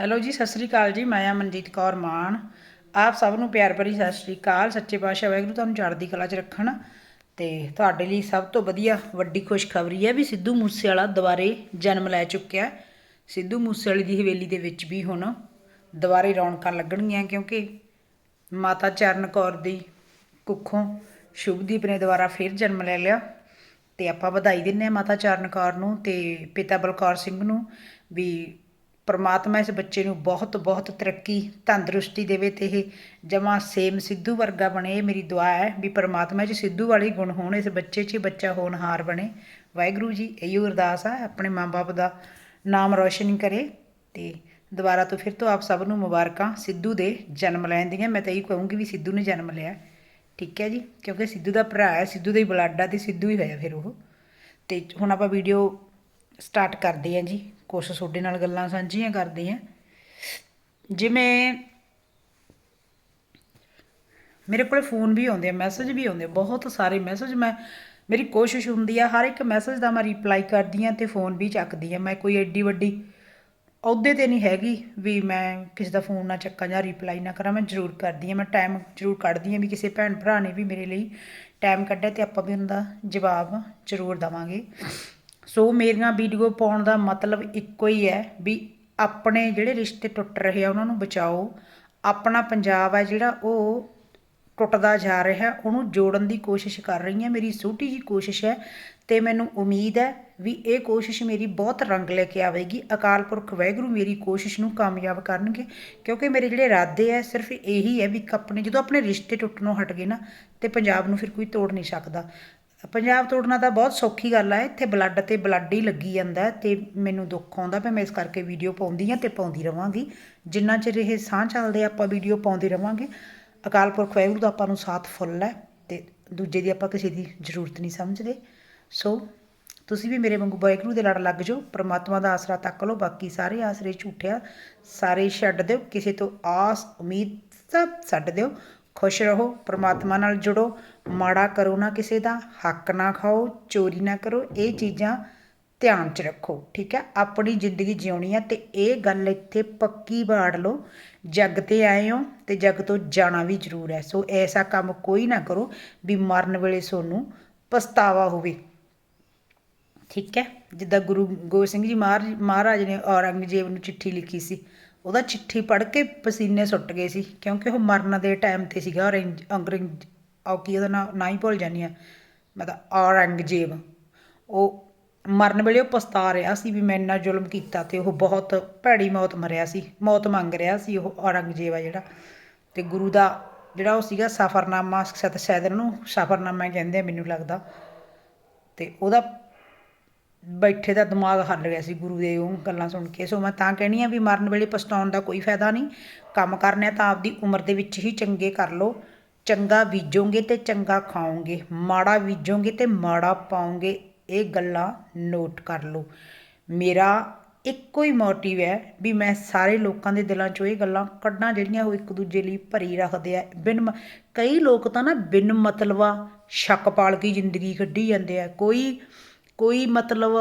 Hello ਜੀ, ਸਤਿ ਸ੍ਰੀ ਅਕਾਲ ਜੀ, ਮੈਂ ਆ ਮਨਜੀਤ ਕੌਰ ਮਾਨ। ਆਪ ਸਭ ਨੂੰ ਪਿਆਰ ਭਰੀ ਸਤਿ ਸ੍ਰੀ ਅਕਾਲ, ਸੱਚੇ ਪਾਤਸ਼ਾਹ ਵਾਹਿਗੁਰੂ ਤੁਹਾਨੂੰ ਚੜ੍ਹਦੀ ਕਲਾ 'ਚ ਰੱਖਣ। ਤੇ ਤੁਹਾਡੇ ਲਈ ਸਭ ਤੋਂ ਵਧੀਆ ਵੱਡੀ ਖੁਸ਼ਖਬਰੀ ਹੈ ਵੀ ਸਿੱਧੂ ਮੂਸੇਵਾਲਾ ਦੁਬਾਰੇ ਜਨਮ ਲੈ ਚੁੱਕਿਆ ਸਿੱਧੂ ਮੂਸੇਵਾਲੇ ਦੀ ਹਵੇਲੀ ਦੇ ਵਿੱਚ ਵੀ ਹੁਣ ਦੁਬਾਰੇ ਰੌਣਕਾਂ ਲੱਗਣਗੀਆਂ ਕਿਉਂਕਿ ਮਾਤਾ ਚਰਨ ਕੌਰ ਦੀ ਕੁੱਖੋਂ ਸ਼ੁਭਦੀਪ ਨੇ ਦੁਬਾਰਾ ਫਿਰ ਜਨਮ ਲੈ ਲਿਆ। ਤੇ ਆਪਾਂ ਵਧਾਈ ਦਿੰਨੇ ਆ ਮਾਤਾ ਚਰਨ ਕੌਰ ਨੂੰ ਤੇ ਪਿਤਾ ਬਲਕੌਰ ਸਿੰਘ ਨੂੰ ਵੀ ਪਰਮਾਤਮਾ ਇਸ ਬੱਚੇ ਨੂੰ ਬਹੁਤ ਬਹੁਤ ਤਰੱਕੀ, ਤੰਦਰੁਸਤੀ ਦੇਵੇ ਤੇ ਇਹ ਜਮਾ ਸੇਮ ਸਿੱਧੂ ਵਰਗਾ ਬਣੇ। ਇਹ ਮੇਰੀ ਦੁਆ ਹੈ ਵੀ ਪਰਮਾਤਮਾ 'ਚ ਸਿੱਧੂ ਵਾਲੇ ਗੁਣ ਹੋਣ, ਇਸ ਬੱਚੇ 'ਚ ਬੱਚਾ ਹੋਣਹਾਰ ਬਣੇ। ਵਾਹਿਗੁਰੂ ਜੀ, ਇਹੀ ਅਰਦਾਸ ਆ, ਆਪਣੇ ਮਾਂ-ਬਾਪ ਦਾ ਨਾਮ ਰੌਸ਼ਨ ਕਰੇ ਤੇ ਦੁਬਾਰਾ ਤੋਂ ਫਿਰ ਤੋਂ ਆਪ ਸਭ ਨੂੰ ਮੁਬਾਰਕਾਂ। ਸਿੱਧੂ ਦੇ ਜਨਮ ਲੈਣ ਦੀਆਂ, ਮੈਂ ਤਾਂ ਇਹੀ ਕਹੂੰਗੀ ਵੀ ਸਿੱਧੂ ਨੇ ਜਨਮ ਲਿਆ। ਠੀਕ ਹੈ ਜੀ, ਕਿਉਂਕਿ ਸਿੱਧੂ ਦਾ ਭਰਾ ਹੈ, ਸਿੱਧੂ ਦਾ ਹੀ ਬਲੱਡ ਆ ਤੇ ਸਿੱਧੂ ਹੀ ਹੋਇਆ ਫਿਰ ਉਹ। ਤੇ ਹੁਣ ਆਪਾਂ ਵੀਡੀਓ ਸਟਾਰਟ ਕਰਦੇ ਹਾਂ ਜੀ। ਕੁਛ ਤੁਹਾਡੇ ਨਾਲ ਗੱਲਾਂ ਸਾਂਝੀਆਂ ਕਰਦੀ ਹਾਂ। ਜਿਵੇਂ ਮੇਰੇ ਕੋਲ ਫੋਨ ਵੀ ਆਉਂਦੇ ਆ ਮੈਸੇਜ ਵੀ ਆਉਂਦੇ ਬਹੁਤ ਸਾਰੇ ਮੈਸੇਜ ਮੈਂ, ਮੇਰੀ ਕੋਸ਼ਿਸ਼ ਹੁੰਦੀ ਆ, ਹਰ ਇੱਕ ਮੈਸੇਜ ਦਾ ਮੈਂ ਰਿਪਲਾਈ ਕਰਦੀ ਆ ਤੇ ਫੋਨ ਵੀ ਚੱਕਦੀ ਆ ਮੈਂ ਕੋਈ ਐਡੀ ਵੱਡੀ ਅਹੁਦੇ ਤੇ ਨਹੀਂ ਹੈਗੀ ਵੀ ਮੈਂ ਕਿਸੇ ਦਾ ਫੋਨ ਨਾ ਚੱਕਾਂ ਜਾਂ ਰਿਪਲਾਈ ਨਾ ਕਰਾਂ, ਮੈਂ ਜ਼ਰੂਰ ਕਰਦੀ ਆ ਮੈਂ ਟਾਈਮ ਜ਼ਰੂਰ ਕੱਢਦੀ ਆ ਵੀ ਕਿਸੇ ਭੈਣ ਭਰਾ ਨੇ ਵੀ ਮੇਰੇ ਲਈ ਟਾਈਮ ਕੱਢਿਆ ਤੇ ਆਪਾਂ ਵੀ ਉਹਨਾਂ ਦਾ ਜਵਾਬ ਜ਼ਰੂਰ ਦਵਾਂਗੇ। ਸੋ ਮੇਰੀਆਂ ਵੀਡੀਓ ਪਾਉਣ ਦਾ ਮਤਲਬ ਇੱਕੋ ਹੀ ਹੈ ਵੀ ਆਪਣੇ ਜਿਹੜੇ ਰਿਸ਼ਤੇ ਟੁੱਟ ਰਹੇ ਆ, ਉਹਨਾਂ ਨੂੰ ਬਚਾਓ। ਆਪਣਾ ਪੰਜਾਬ ਹੈ ਜਿਹੜਾ ਉਹ ਟੁੱਟਦਾ ਜਾ ਰਿਹਾ, ਉਹਨੂੰ ਜੋੜਨ ਦੀ ਕੋਸ਼ਿਸ਼ ਕਰ ਰਹੀ ਹਾਂ। ਮੇਰੀ ਛੋਟੀ ਜੀ ਕੋਸ਼ਿਸ਼ ਹੈ ਤੇ ਮੈਨੂੰ ਉਮੀਦ ਹੈ ਵੀ ਇਹ ਕੋਸ਼ਿਸ਼ ਮੇਰੀ ਬਹੁਤ ਰੰਗ ਲੈ ਕੇ ਆਵੇਗੀ। ਅਕਾਲ ਪੁਰਖ ਵਾਹਿਗੁਰੂ ਮੇਰੀ ਕੋਸ਼ਿਸ਼ ਨੂੰ ਕਾਮਯਾਬ ਕਰਨਗੇ, ਕਿਉਂਕਿ ਮੇਰੇ ਜਿਹੜੇ ਇਰਾਦੇ ਹੈ ਸਿਰਫ ਇਹੀ ਹੈ ਵੀ ਆਪਣੇ ਜਦੋਂ ਆਪਣੇ ਰਿਸ਼ਤੇ ਟੁੱਟਣੋਂ ਹਟ ਗਏ ਨਾ, ਤੇ ਪੰਜਾਬ ਨੂੰ ਫਿਰ ਕੋਈ ਤੋੜ ਨਹੀਂ ਸਕਦਾ। ਪੰਜਾਬ ਤੋੜਨਾ ਤਾਂ ਬਹੁਤ ਸੌਖੀ ਗੱਲ ਹੈ ਇੱਥੇ ਬਲੱਡ ਤੇ ਬਲੱਡ ਹੀ ਲੱਗੀ ਜਾਂਦਾ ਹੈ ਤੇ ਮੈਨੂੰ ਦੁੱਖ ਆਉਂਦਾ ਵੀ ਮੈਂ ਇਸ ਕਰਕੇ ਵੀਡੀਓ ਪਾਉਂਦੀ ਹਾਂ ਤੇ ਪਾਉਂਦੀ ਰਵਾਂਗੀ। ਜਿੰਨਾ ਚਿਰ ਇਹ ਸਾਹ ਚੱਲਦੇ ਆਪਾਂ ਵੀਡੀਓ ਪਾਉਂਦੇ ਰਵਾਂਗੇ। ਅਕਾਲ ਪੁਰਖ ਵਾਹਿਗੁਰੂ ਦਾ ਆਪਾਂ ਨੂੰ ਸਾਥ ਫੁੱਲ ਹੈ ਤੇ ਦੂਜੇ ਦੀ ਆਪਾਂ ਕਿਸੇ ਦੀ ਜ਼ਰੂਰਤ ਨਹੀਂ ਸਮਝਦੇ। ਸੋ ਤੁਸੀਂ ਵੀ ਮੇਰੇ ਵਾਂਗੂ ਵਾਹਿਗੁਰੂ ਦੇ ਲੜ ਲੱਗ ਜਾਓ, ਪ੍ਰਮਾਤਮਾ ਦਾ ਆਸਰਾ ਤੱਕ ਲਓ, ਬਾਕੀ ਸਾਰੇ ਆਸਰੇ ਝੂਠਿਆ ਸਾਰੇ ਛੱਡ ਦਿਓ, ਕਿਸੇ ਤੋਂ ਆਸ, ਉਮੀਦ ਸਭ ਛੱਡ ਦਿਓ। ਖੁਸ਼ ਰਹੋ, ਪਰਮਾਤਮਾ ਨਾਲ ਜੁੜੋ। ਮਾੜਾ ਕਰੋ ਨਾ ਕਿਸੇ ਦਾ, ਹੱਕ ਨਾ ਖਾਓ, ਚੋਰੀ ਨਾ ਕਰੋ, ਇਹ ਚੀਜ਼ਾਂ ਧਿਆਨ 'ਚ ਰੱਖੋ, ਠੀਕ ਹੈ? ਆਪਣੀ ਜ਼ਿੰਦਗੀ ਜਿਉਣੀ ਹੈ ਤੇ ਇਹ ਗੱਲ ਇੱਥੇ ਪੱਕੀ ਬਾੜ ਲਓ। ਜੱਗ ਤੇ ਆਏ ਹੋ ਤੇ ਜੱਗ ਤੋਂ ਜਾਣਾ ਵੀ ਜ਼ਰੂਰ ਹੈ। ਸੋ ਐਸਾ ਕੰਮ ਕੋਈ ਨਾ ਕਰੋ ਵੀ ਮਰਨ ਵੇਲੇ ਸੋਨੂੰ ਪਛਤਾਵਾ ਹੋਵੇ। ਠੀਕ ਹੈ? ਜਿੱਦਾਂ ਗੁਰੂ ਗੋਬਿੰਦ ਸਿੰਘ ਜੀ ਮਹਾਰਾਜ ਮਹਾਰਾਜ ਨੇ ਔਰੰਗਜ਼ੇਬ ਨੂੰ ਚਿੱਠੀ ਲਿਖੀ ਸੀ। ਉਹਦਾ ਚਿੱਠੀ ਪੜ੍ਹ ਕੇ ਪਸੀਨੇ ਸੁੱਟ ਗਏ ਸੀ, ਕਿਉਂਕਿ ਉਹ ਮਰਨ ਦੇ ਟਾਈਮ ਤੇ ਸੀਗਾ ਔਰੰਗ ਅੰਗਰੇਜ਼ ਆ ਕੀ ਉਹਦਾ ਨਾਂ, ਨਾ ਹੀ ਭੁੱਲ ਜਾਂਦੀ ਹਾਂ। ਮੈਂ ਤਾਂ ਔਰੰਗਜ਼ੇਬ। ਉਹ ਮਰਨ ਵੇਲੇ ਉਹ ਪਛਤਾ ਰਿਹਾ ਸੀ ਵੀ ਮੈਂ ਇੰਨਾ ਜ਼ੁਲਮ ਕੀਤਾ ਤੇ ਉਹ ਬਹੁਤ ਭੈੜੀ ਮੌਤ ਮਰਿਆ ਸੀ, ਮੌਤ ਮੰਗ ਰਿਹਾ ਸੀ ਉਹ ਔਰੰਗਜ਼ੇਬ ਆ ਜਿਹੜਾ। ਤੇ ਗੁਰੂ ਦਾ ਜਿਹੜਾ ਉਹ ਸੀਗਾ ਸਫਰਨਾਮਾ ਸਤ ਸ਼ਾਇਦ ਨੂੰ ਸਫਰਨਾਮਾ ਕਹਿੰਦੇ ਮੈਨੂੰ ਲੱਗਦਾ। ਤੇ ਉਹਦਾ ਬੈਠੇ ਦਾ ਦਿਮਾਗ ਹੱਲ ਰਿਹਾ ਸੀ ਗੁਰੂ ਦੇ ਉਹ ਗੱਲਾਂ ਸੁਣ ਕੇ। ਸੋ ਮੈਂ ਤਾਂ ਕਹਿਣੀ ਆ ਵੀ ਮਰਨ ਵੇਲੇ ਪਛਤਾਉਣ ਦਾ ਕੋਈ ਫਾਇਦਾ ਨਹੀਂ। ਕੰਮ ਕਰਨਾ ਤਾਂ ਆਪਦੀ ਉਮਰ ਦੇ ਵਿੱਚ ਹੀ ਚੰਗੇ ਕਰ ਲਓ। ਚੰਗਾ ਬੀਜੋਗੇ ਤੇ ਚੰਗਾ ਖਾਓਗੇ। ਮਾੜਾ ਬੀਜੋਗੇ ਤੇ ਮਾੜਾ ਪਾਓਗੇ। ਇਹ ਗੱਲਾਂ ਨੋਟ ਕਰ ਲਓ। ਮੇਰਾ ਇੱਕੋ ਹੀ ਮੋਟਿਵ ਹੈ ਵੀ ਮੈਂ ਸਾਰੇ ਲੋਕਾਂ ਦੇ ਦਿਲਾਂ 'ਚੋਂ ਇਹ ਗੱਲਾਂ ਕੱਢਾਂ ਜਿਹੜੀਆਂ ਉਹ ਇੱਕ ਦੂਜੇ ਲਈ ਭਰੀ ਰੱਖਦੇ ਆ। ਬਿਨ ਮ- ਕਈ ਲੋਕ ਤਾਂ ਨਾ ਬਿਨ ਮਤਲਬਾ ਸ਼ੱਕ ਪਾਲ ਕੇ ਜ਼ਿੰਦਗੀ ਕੱਢੀ ਜਾਂਦੇ ਆ। ਕੋਈ ਕੋਈ ਮਤਲਬ,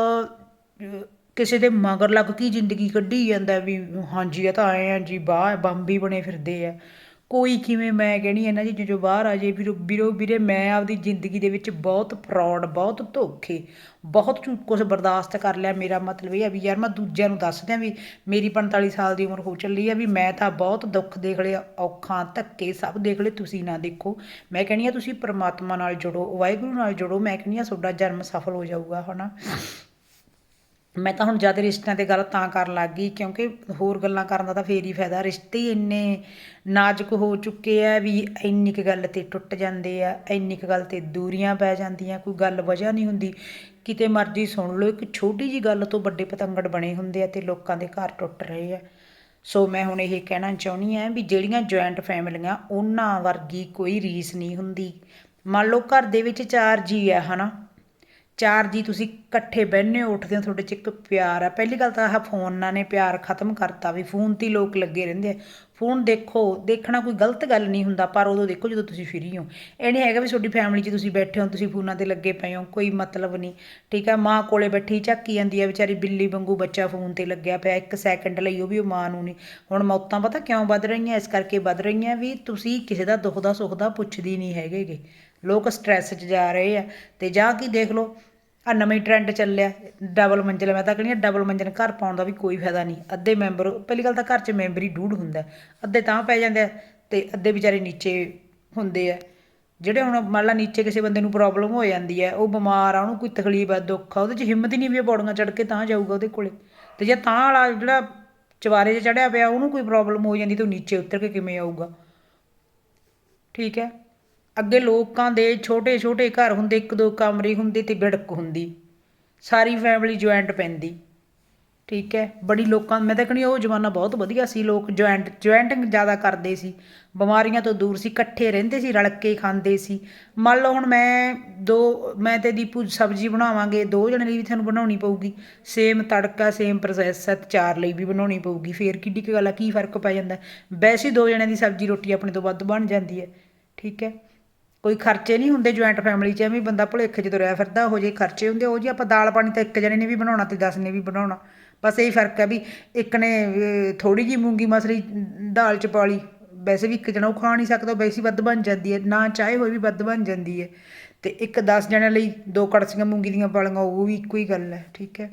ਕਿਸੇ ਦੇ ਮਗਰ ਲੱਗ ਕੇ ਜ਼ਿੰਦਗੀ ਕੱਢੀ ਜਾਂਦਾ ਵੀ ਹਾਂਜੀ ਇਹ ਤਾਂ ਐਂ ਆ ਜੀ ਬਾਹਰ ਬੰਬੀ ਬਣੇ ਫਿਰਦੇ ਆ। ਕੋਈ ਕਿਵੇਂ ਮੈਂ ਕਹਿਣੀ ਇਹਨਾਂ ਚੀਜ਼ਾਂ ਚੋਂ ਬਾਹਰ ਆ ਜੇ ਵੀਰੋ ਵੀਰੋ, ਵੀਰੇ, ਮੈਂ ਆਪਦੀ ਜ਼ਿੰਦਗੀ ਦੇ ਵਿੱਚ ਬਹੁਤ ਫਰਾਡ ਬਹੁਤ ਧੋਖੇ, ਬਹੁਤ ਝੂਠ ਕੁਛ ਬਰਦਾਸ਼ਤ ਕਰ ਲਿਆ। ਮੇਰਾ ਮਤਲਬ ਇਹ ਆ ਵੀ ਯਾਰ ਮੈਂ ਦੂਜਿਆਂ ਨੂੰ ਦੱਸ ਦਿਆਂ ਵੀ ਮੇਰੀ 45 ਸਾਲ ਦੀ ਉਮਰ ਹੋ ਚੱਲੀ ਆ ਵੀ ਮੈਂ ਤਾਂ ਬਹੁਤ ਦੁੱਖ ਦੇਖ ਲਿਆ, ਔਖਾਂ, ਧੱਕੇ ਸਭ ਦੇਖ ਲਏ, ਤੁਸੀਂ ਨਾ ਦੇਖੋ। ਮੈਂ ਕਹਿੰਦੀ ਆ, ਤੁਸੀਂ ਪਰਮਾਤਮਾ ਨਾਲ ਜੁੜੋ, ਵਾਹਿਗੁਰੂ ਨਾਲ ਜੁੜੋ, ਮੈਂ ਕਹਿੰਦੀ ਆ, ਤੁਹਾਡਾ ਜਨਮ ਸਫਲ ਹੋ ਜਾਊਗਾ, ਹਨਾ? ਮੈਂ ਤਾਂ ਹੁਣ ਜ਼ਿਆਦਾ ਰਿਸ਼ਤਿਆਂ ਤੇ ਗੱਲ ਤਾਂ ਕਰਨ ਲੱਗ ਗਈ, ਕਿਉਂਕਿ ਹੋਰ ਗੱਲਾਂ ਕਰਨ ਦਾ ਤਾਂ ਫੇਰ ਹੀ ਫਾਇਦਾ। ਰਿਸ਼ਤੇ ਹੀ ਇੰਨੇ ਨਾਜ਼ੁਕ ਹੋ ਚੁੱਕੇ ਆ ਵੀ ਇੰਨੀ ਕੁ ਗੱਲ ਤੇ ਟੁੱਟ ਜਾਂਦੇ ਆ, ਇੰਨੀ ਕੁ ਗੱਲ ਤੇ ਦੂਰੀਆਂ ਪੈ ਜਾਂਦੀਆਂ, ਕੋਈ ਗੱਲ ਵਜ੍ਹਾ ਨਹੀਂ ਹੁੰਦੀ। ਕਿਤੇ ਮਰਜ਼ੀ ਸੁਣ ਲਓ, ਇੱਕ ਛੋਟੀ ਜੀ ਗੱਲ ਤੋਂ ਵੱਡੇ ਪਤੰਗੜ ਬਣੇ ਹੁੰਦੇ ਆ ਅਤੇ ਲੋਕਾਂ ਦੇ ਘਰ ਟੁੱਟ ਰਹੇ ਆ। ਸੋ ਮੈਂ ਹੁਣ ਇਹ ਕਹਿਣਾ ਚਾਹੁੰਦੀ ਆ ਵੀ ਜਿਹੜੀਆਂ ਜੁਆਇੰਟ ਫੈਮਲੀਆਂ, ਉਹਨਾਂ ਵਰਗੀ ਕੋਈ ਰੀਸ ਨਹੀਂ ਹੁੰਦੀ। ਮੰਨ ਲਓ ਘਰ ਦੇ ਵਿੱਚ ਚਾਰ ਜੀ ਆ, ਹਨਾ? ਚਾਰ ਜੀ ਤੁਸੀਂ ਇਕੱਠੇ ਬਹਿੰਦੇ ਹੋ, ਉੱਠਦੇ ਹੋ, ਤੁਹਾਡੇ 'ਚ ਇੱਕ ਪਿਆਰ ਆ। ਪਹਿਲੀ ਗੱਲ ਤਾਂ ਆਹ ਫੋਨਾਂ ਨੇ ਪਿਆਰ ਖਤਮ ਕਰਤਾ ਵੀ, ਫੋਨ ਤੇ ਹੀ ਲੋਕ ਲੱਗੇ ਰਹਿੰਦੇ ਆ। ਫੋਨ ਦੇਖੋ, ਦੇਖਣਾ ਕੋਈ ਗਲਤ ਗੱਲ ਨਹੀਂ ਹੁੰਦਾ, ਪਰ ਉਦੋਂ ਦੇਖੋ ਜਦੋਂ ਤੁਸੀਂ ਫ੍ਰੀ ਹੋ। ਇਹ ਨਹੀਂ ਹੈਗਾ ਵੀ ਤੁਹਾਡੀ ਫੈਮਿਲੀ 'ਚ ਤੁਸੀਂ ਬੈਠੇ ਹੋ, ਤੁਸੀਂ ਫੋਨਾਂ ਤੇ ਲੱਗੇ ਪਏ ਹੋ, ਕੋਈ ਮਤਲਬ ਨਹੀਂ। ਠੀਕ ਆ, ਮਾਂ ਕੋਲੇ ਬੈਠੀ ਝੱਕੀ ਜਾਂਦੀ ਆ, ਵਿਚਾਰੀ ਬਿੱਲੀ ਵਾਂਗੂ ਬੱਚਾ ਫੋਨ ਤੇ ਲੱਗਿਆ ਪਿਆ, ਇੱਕ ਸੈਕਿੰਡ ਲਈ ਉਹ ਵੀ ਉਹ ਮਾਂ ਨੂੰ ਨਹੀਂ। ਹੁਣ ਮੌਤਾਂ ਪਤਾ ਕਿਉਂ ਵੱਧ ਰਹੀਆਂ, ਇਸ ਕਰਕੇ ਵੱਧ ਰਹੀਆਂ ਵੀ ਤੁਸੀਂ ਕਿਸੇ ਦਾ ਦੁੱਖ ਦਾ ਸੁੱਖ ਦਾ ਪੁੱਛਦੀ ਨਹੀਂ ਹੈਗੇਗੇ ਲੋਕ ਸਟ੍ਰੈਸ 'ਚ ਜਾ ਰਹੇ ਆ, ਤੇ ਜਾਂ ਕੀ ਦੇਖ ਲਓ ਆ ਨਵੇਂ ਟ੍ਰੈਂਡ ਚੱਲਿਆ ਡਬਲ ਮੰਜ਼ਿਲ ਮੈਂ ਤਾਂ ਕਹਿੰਦੀ ਆ ਡਬਲ ਮੰਜ਼ਿਲ ਘਰ ਪਾਉਣ ਦਾ ਵੀ ਕੋਈ ਫਾਇਦਾ ਨਹੀਂ। ਅੱਧੇ ਮੈਂਬਰ ਪਹਿਲੀ ਗੱਲ ਤਾਂ ਘਰ 'ਚ ਮੈਂਬਰ ਹੀ ਡੂਢ ਹੁੰਦਾ ਅੱਧੇ ਤਾਂ ਪੈ ਜਾਂਦੇ ਆ ਤੇ ਅੱਧੇ ਵਿਚਾਰੇ ਨੀਚੇ ਹੁੰਦੇ ਆ। ਜਿਹੜੇ ਹੁਣ ਮੰਨ ਲਾ ਨੀਚੇ ਕਿਸੇ ਬੰਦੇ ਨੂੰ ਪ੍ਰੋਬਲਮ ਹੋ ਜਾਂਦੀ ਹੈ ਉਹ ਬਿਮਾਰ ਆ, ਉਹਨੂੰ ਕੋਈ ਤਕਲੀਫ ਆ, ਦੁੱਖ ਆ, ਉਹਦੇ 'ਚ ਹਿੰਮਤ ਹੀ ਨਹੀਂ ਵੀ ਇਹ ਪੌੜੀਆਂ ਚੜ੍ਹ ਕੇ ਤਾਂ ਜਾਊਗਾ ਉਹਦੇ ਕੋਲੇ। ਤੇ ਜੇ ਤਾਂ ਵਾਲਾ ਜਿਹੜਾ ਚਵਾਰੇ 'ਚ ਚੜਿਆ ਪਿਆ, ਉਹਨੂੰ ਕੋਈ ਪ੍ਰੋਬਲਮ ਹੋ ਜਾਂਦੀ ਤਾਂ ਉਹ ਨੀਚੇ ਉਤਰ ਕੇ ਕਿਵੇਂ ਆਊਗਾ। ਠੀਕ ਹੈ? ਅੱਗੇ ਲੋਕਾਂ ਦੇ ਛੋਟੇ ਛੋਟੇ ਘਰ ਹੁੰਦੇ ਇੱਕ ਦੋ ਕਮਰੇ ਹੁੰਦੇ ਤੇ ਬਿੜਕ ਹੁੰਦੀ। ਸਾਰੀ ਫੈਮਿਲੀ ਜੁਆਇੰਟ ਪੈਂਦੀ। ਠੀਕ ਹੈ, ਬੜੀ ਲੋਕਾਂ, ਮੈਂ ਤਾਂ ਕਹਿੰਦੀ ਉਹ ਜ਼ਮਾਨਾ ਬਹੁਤ ਵਧੀਆ ਸੀ, ਲੋਕ ਜੁਆਇੰਟ ਜੁਆਇੰਟਿੰਗ ਜ਼ਿਆਦਾ ਕਰਦੇ ਸੀ। ਬਿਮਾਰੀਆਂ ਤੋਂ ਦੂਰ ਸੀ, ਇਕੱਠੇ ਰਹਿੰਦੇ ਸੀ, ਰਲ ਕੇ ਖਾਂਦੇ ਸੀ। ਮੰਨ ਲਓ ਹੁਣ ਮੈਂ ਦੋ, ਮੈਂ ਤੇ ਦੀਪੂ ਸਬਜ਼ੀ ਬਣਾਵਾਂਗੇ, ਦੋ ਜਣੇ ਲਈ ਵੀ ਤੁਹਾਨੂੰ ਬਣਾਉਣੀ ਪਊਗੀ। ਸੇਮ ਤੜਕਾ ਸੇਮ ਪ੍ਰੋਸੈਸ ਹੈ ਚਾਰ ਲਈ ਵੀ ਬਣਾਉਣੀ ਪਊਗੀ। ਫੇਰ ਕਿੱਡੀ ਕੁ ਗੱਲ ਆ, ਕੀ ਫ਼ਰਕ ਪੈ ਜਾਂਦਾ? ਵੈਸੇ ਦੋ ਜਣਿਆਂ ਦੀ ਸਬਜ਼ੀ ਰੋਟੀ ਆਪਣੇ ਤੋਂ ਵੱਧ ਬਣ ਜਾਂਦੀ ਹੈ। ਠੀਕ ਹੈ ਕੋਈ ਖਰਚੇ ਨਹੀਂ ਹੁੰਦੇ ਜੁਆਇੰਟ ਫੈਮਿਲੀ 'ਚ, ਐਵੇਂ ਬੰਦਾ ਭੁਲੇਖੇ 'ਚ ਰਹਿ ਫਿਰਦਾ, ਉਹ ਜੇ ਖਰਚੇ ਹੁੰਦੇ, ਉਹ ਜੀ ਆਪਾਂ ਦਾਲ ਪਾਣੀ ਤਾਂ ਇੱਕ ਜਣੇ ਨੇ ਵੀ ਬਣਾਉਣਾ ਤੇ 10 ਨੇ ਵੀ ਬਣਾਉਣਾ। ਬਸ ਇਹੀ ਫ਼ਰਕ ਹੈ ਵੀ ਇੱਕ ਨੇ ਥੋੜੀ ਜੀ ਮੂੰਗੀ ਮਸਰੀ ਦਾਲ ਚ ਪਾ ਲਈ, ਵੈਸੇ ਵੀ ਇੱਕ ਜਣਾ ਉਹ ਖਾ ਨਹੀਂ ਸਕਦਾ, ਵੈਸੇ ਹੀ ਵੱਧ ਬਣ ਜਾਂਦੀ ਹੈ, ਨਾ ਚਾਹੇ ਹੋਏ ਵੀ ਵੱਧ ਬਣ ਜਾਂਦੀ ਹੈ। ਤੇ ਇੱਕ 10 ਜਣਿਆਂ ਲਈ ਦੋ ਕੜਛੀਆਂ ਮੂੰਗੀ ਦੀਆਂ ਪਾਲੀਆਂ ਉਹ ਵੀ ਇੱਕੋ ਹੀ ਗੱਲ ਹੈ, ਠੀਕ ਹੈ।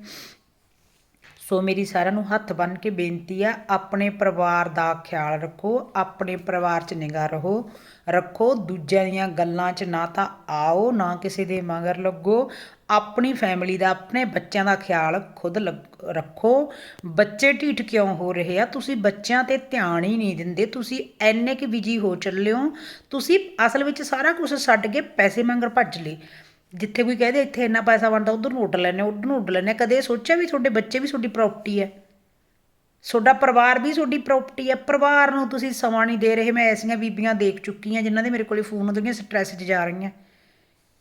ਸੋ ਮੇਰੀ ਸਾਰਿਆਂ ਨੂੰ ਹੱਥ ਬੰਨ ਕੇ ਬੇਨਤੀ ਆ, ਆਪਣੇ ਪਰਿਵਾਰ ਦਾ ਖਿਆਲ ਰੱਖੋ, ਆਪਣੇ ਪਰਿਵਾਰ 'ਚ ਨਿਗਾਹ ਰਹੋ, ਰੱਖੋ ਦੂਜਿਆਂ ਦੀਆਂ ਗੱਲਾਂ 'ਚ ਨਾ ਤਾਂ ਆਓ, ਨਾ ਕਿਸੇ ਦੇ ਮਗਰ ਲੱਗੋ, ਆਪਣੀ ਫੈਮਿਲੀ ਦਾ, ਆਪਣੇ ਬੱਚਿਆਂ ਦਾ ਖਿਆਲ ਖੁਦ ਲੱਗ- ਰੱਖੋ। ਬੱਚੇ ਢੀਠ ਕਿਉਂ ਹੋ ਰਹੇ ਆ? ਤੁਸੀਂ ਬੱਚਿਆਂ ਤੇ ਧਿਆਨ ਹੀ ਨਹੀਂ ਦਿੰਦੇ, ਤੁਸੀਂ ਐਨੇ ਕਿ ਬਿਜ਼ੀ ਹੋ ਚੱਲੇ ਹੋ, ਤੁਸੀਂ ਅਸਲ ਵਿੱਚ ਸਾਰਾ ਕੁਝ ਛੱਡ ਕੇ ਪੈਸੇ ਮੰਗਰ ਭੱਜ ਲਏ। ਜਿੱਥੇ ਕੋਈ ਕਹਦੇ ਇੱਥੇ ਇੰਨਾ ਪੈਸਾ ਬਣਦਾ, ਉਧਰ ਨੂੰ ਉੱਡ ਲੈਣੇ ਉਧਰ ਨੂੰ ਉੱਡ ਲੈਣੇ ਕਦੇ ਸੋਚਿਆ ਵੀ ਤੁਹਾਡੇ ਬੱਚੇ ਵੀ ਤੁਹਾਡੀ ਪ੍ਰਾਪਰਟੀ ਹੈ? ਤੁਹਾਡਾ ਪਰਿਵਾਰ ਵੀ ਤੁਹਾਡੀ ਪ੍ਰਾਪਰਟੀ ਹੈ? ਪਰਿਵਾਰ ਨੂੰ ਤੁਸੀਂ ਸਮਾਂ ਨਹੀਂ ਦੇ ਰਹੇ। ਮੈਂ ਐਸੀਆਂ ਬੀਬੀਆਂ ਦੇਖ ਚੁੱਕੀ ਹਾਂ ਜਿਨ੍ਹਾਂ ਦੇ ਮੇਰੇ ਕੋਲੇ ਫੋਨ ਹੁੰਦੀਆਂ ਸਟ੍ਰੈਸ 'ਚ ਜਾ ਰਹੀਆਂ।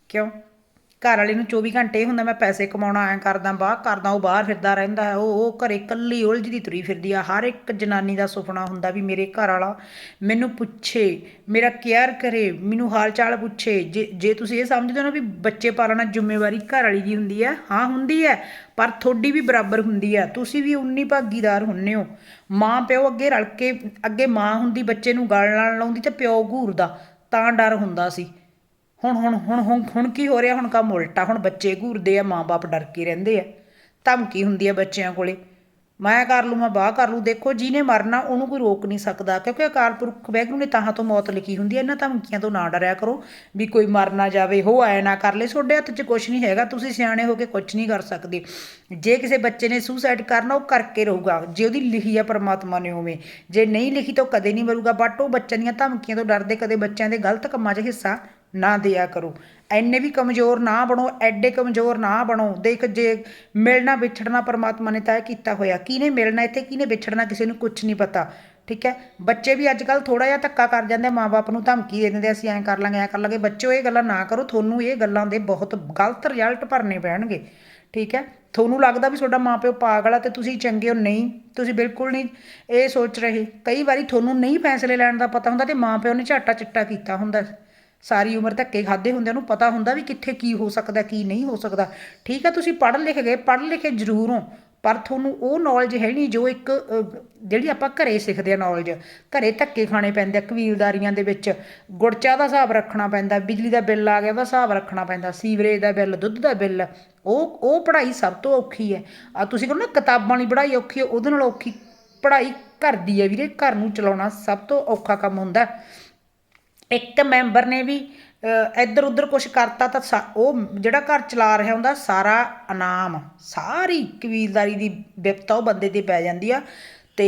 ਕਿਉਂ? ਘਰ ਵਾਲੇ ਨੂੰ 24 ਘੰਟੇ ਇਹ ਹੁੰਦਾ ਮੈਂ ਪੈਸੇ ਕਮਾਉਣਾ ਐ ਕਰਦਾ, ਬਾਹਰ ਕਰਦਾ, ਉਹ ਬਾਹਰ ਫਿਰਦਾ ਰਹਿੰਦਾ ਉਹ ਉਹ ਘਰੇ ਕੱਲੀ ਉਲਝਦੀ ਤੁਰੀ ਫਿਰਦੀ ਆ, ਹਰ ਇੱਕ ਜਨਾਨੀ ਦਾ ਸੁਪਨਾ ਹੁੰਦਾ ਵੀ ਮੇਰੇ ਘਰ ਵਾਲਾ ਮੈਨੂੰ ਪੁੱਛੇ, ਮੇਰਾ ਕੇਅਰ ਕਰੇ, ਮੈਨੂੰ ਹਾਲ ਚਾਲ ਪੁੱਛੇ, ਜੇ ਜੇ ਤੁਸੀਂ ਇਹ ਸਮਝਦੇ ਹੋ ਨਾ ਵੀ ਬੱਚੇ ਪਾਲਣਾ ਜ਼ਿੰਮੇਵਾਰੀ ਘਰ ਵਾਲੀ ਦੀ ਹੁੰਦੀ ਹੈ, ਹਾਂ ਹੁੰਦੀ ਹੈ, ਪਰ ਤੁਹਾਡੀ ਵੀ ਬਰਾਬਰ ਹੁੰਦੀ ਹੈ, ਤੁਸੀਂ ਵੀ ਉਨੀ ਭਾਗੀਦਾਰ ਹੁੰਨੇ ਹੋ, ਮਾਂ ਪਿਓ ਅੱਗੇ ਰਲ ਕੇ, ਅੱਗੇ ਮਾਂ ਹੁੰਦੀ, ਬੱਚੇ ਨੂੰ ਗਲ ਨਾਲ ਲਾਉਂਦੀ ਤੇ ਪਿਓ ਘੂਰਦਾ, ਤਾਂ ਡਰ ਹੁੰਦਾ ਸੀ। ਹੁਣ ਹੁਣ ਹੁਣ ਹੁਣ ਹੁਣ ਕੀ ਹੋ ਰਿਹਾ? ਹੁਣ ਕੰਮ ਉਲਟਾ। ਹੁਣ ਬੱਚੇ ਘੂਰਦੇ ਆ ਮਾਂ-ਬਾਪ ਡਰ ਕੇ ਰਹਿੰਦੇ ਆ। ਧਮਕੀ ਹੁੰਦੀ ਆ ਬੱਚਿਆਂ ਕੋਲੇ। ਮੈਂ ਕਰ ਲੂ ਮੈਂ ਬਾਹ ਕਰ ਲੂ ਦੇਖੋ, ਜਿਹਨੇ ਮਰਨਾ, ਉਹਨੂੰ ਕੋਈ ਰੋਕ ਨਹੀਂ ਸਕਦਾ। ਕਿਉਂਕਿ ਅਕਾਲ ਪੁਰਖ ਵੈਗਰੂ ਨੇ ਤਾਂ ਤੋਂ ਮੌਤ ਲਿਖੀ ਹੁੰਦੀ ਹੈ ਇਹਨਾਂ ਧਮਕੀਆਂ ਤੋਂ ਨਾ ਡਰਿਆ ਕਰੋ ਵੀ ਕੋਈ ਮਰ ਨਾ ਜਾਵੇ। ਹੋ ਐ ਨਾ ਕਰ ਲੈ ਤੁਹਾਡੇ ਹੱਥ 'ਚ ਕੁਝ ਨਹੀਂ ਹੈਗਾ। ਤੁਸੀਂ ਸਿਆਣੇ ਹੋ ਕੇ ਕੁਝ ਨਹੀਂ ਕਰ ਸਕਦੇ। ਜੇ ਕਿਸੇ ਬੱਚੇ ਨੇ ਸੁਸਾਈਡ ਕਰਨਾ, ਉਹ ਕਰਕੇ ਰਹੂਗਾ। ਜੇ ਉਹਦੀ ਲਿਖੀ ਆ ਪਰਮਾਤਮਾ ਨੇ ਉਵੇਂ। ਜੇ ਨਹੀਂ ਲਿਖੀ ਤਾਂ ਉਹ ਕਦੇ ਨਹੀਂ ਮਰੂਗਾ। ਬਟ ਉਹ ਬੱਚਿਆਂ ਦੀਆਂ ਧਮਕੀਆਂ ਤੋਂ ਡਰਦੇ, ਕਦੇ ਬੱਚਿਆਂ ਦੇ ਗਲਤ ਕੰਮਾਂ 'ਚ ਹਿੱਸਾ ਨਾ ਦਿਆ ਕਰੋ। ਐਨੇ ਵੀ ਕਮਜ਼ੋਰ ਨਾ ਬਣੋ, ਐਡੇ ਕਮਜ਼ੋਰ ਨਾ ਬਣੋ। ਦੇਖ, ਜੇ ਮਿਲਣਾ ਵਿਛੜਨਾ ਪਰਮਾਤਮਾ ਨੇ ਤੈਅ ਕੀਤਾ ਹੋਇਆ, ਕਿਹਨੇ ਮਿਲਣਾ ਇੱਥੇ, ਕਿਹਨੇ ਵਿਛੜਨਾ ਕਿਸੇ ਨੂੰ ਕੁਝ ਨਹੀਂ ਪਤਾ, ਠੀਕ ਹੈ? ਬੱਚੇ ਵੀ ਅੱਜ ਕੱਲ ਥੋੜਾ ਜਿਹਾ ਧੱਕਾ ਕਰ ਜਾਂਦੇ ਮਾਪੇ ਨੂੰ ਧਮਕੀ ਦੇ ਦਿੰਦੇ ਅਸੀਂ ਐਂ ਕਰ ਲਾਂਗੇ, ਐਂ ਕਰ ਲਾਂਗੇ। ਬੱਚਿਓ ਇਹ ਗੱਲਾਂ ਨਾ ਕਰੋ, ਤੁਹਾਨੂੰ ਇਹ ਗੱਲਾਂ ਦੇ ਬਹੁਤ ਗਲਤ ਰਿਜ਼ਲਟ ਭਰਨੇ ਪੈਣਗੇ, ਠੀਕ ਹੈ? ਤੁਹਾਨੂੰ ਲੱਗਦਾ ਵੀ ਤੁਹਾਡਾ ਮਾਪਿਓ ਪਾਗਲ ਆ ਤੇ ਤੁਸੀਂ ਚੰਗੇ ਹੋ? ਨਹੀਂ, ਤੁਸੀਂ ਬਿਲਕੁਲ ਨਹੀਂ। ਇਹ ਸੋਚ ਰਹੇ, ਕਈ ਵਾਰੀ ਤੁਹਾਨੂੰ ਨਹੀਂ ਫੈਸਲੇ ਲੈਣ ਦਾ ਪਤਾ ਹੁੰਦਾ ਤੇ ਮਾਪਿਓ ਨੇ ਝਾਟਾ ਚਿੱਟਾ ਕੀਤਾ ਹੁੰਦਾ। ਸਾਰੀ ਉਮਰ ਧੱਕੇ ਖਾਦੇ ਹੁੰਦੇ ਉਹਨੂੰ ਪਤਾ ਹੁੰਦਾ ਵੀ ਕਿੱਥੇ ਕੀ ਹੋ ਸਕਦਾ, ਕੀ ਨਹੀਂ ਹੋ ਸਕਦਾ। ਠੀਕ ਆ, ਤੁਸੀਂ ਪੜ੍ਹ ਲਿਖ ਗਏ, ਪੜ੍ਹ ਲਿਖੇ ਜ਼ਰੂਰ ਹੋ, ਪਰ ਤੁਹਾਨੂੰ ਉਹ ਨੌਲੇਜ ਹੈ ਨਹੀਂ ਜੋ ਇੱਕ ਜਿਹੜੀ ਆਪਾਂ ਘਰੇ ਸਿੱਖਦੇ ਆ ਨੌਲੇਜ ਘਰੇ ਧੱਕੇ ਖਾਣੇ ਪੈਂਦੇ ਆ, ਕਬੀਲਦਾਰੀਆਂ ਦੇ ਵਿੱਚ। ਗੁੜਚਾ ਦਾ ਹਿਸਾਬ ਰੱਖਣਾ ਪੈਂਦਾ, ਬਿਜਲੀ ਦਾ ਬਿੱਲ ਆ ਗਿਆ, ਉਹਦਾ ਹਿਸਾਬ ਰੱਖਣਾ ਪੈਂਦਾ, ਸੀਵਰੇਜ ਦਾ ਬਿੱਲ, ਦੁੱਧ ਦਾ ਬਿੱਲ। ਉਹ ਉਹ ਪੜ੍ਹਾਈ ਸਭ ਤੋਂ ਔਖੀ ਹੈ। ਆ ਤੁਸੀਂ ਕਹਿੰਦੇ ਨਾ, ਕਿਤਾਬਾਂ ਵਾਲੀ ਪੜ੍ਹਾਈ ਔਖੀ ਹੈ, ਉਹਦੇ ਨਾਲ ਔਖੀ ਪੜ੍ਹਾਈ ਘਰ ਦੀ ਹੈ ਵੀਰੇ, ਘਰ ਨੂੰ ਚਲਾਉਣਾ ਸਭ ਤੋਂ ਔਖਾ ਕੰਮ ਹੁੰਦਾ। ਇੱਕ ਮੈਂਬਰ ਨੇ ਵੀ ਇੱਧਰ ਉੱਧਰ ਕੁਝ ਕਰਤਾ ਤਾਂ ਸਾ- ਉਹ ਜਿਹੜਾ ਘਰ ਚਲਾ ਰਿਹਾ ਹੁੰਦਾ, ਸਾਰਾ ਇਨਾਮ, ਸਾਰੀ ਕਬੀਲਦਾਰੀ ਦੀ ਬਿਪਤਾ ਉਹ ਬੰਦੇ ਤੇ ਪੈ ਜਾਂਦੀ ਆ ਤੇ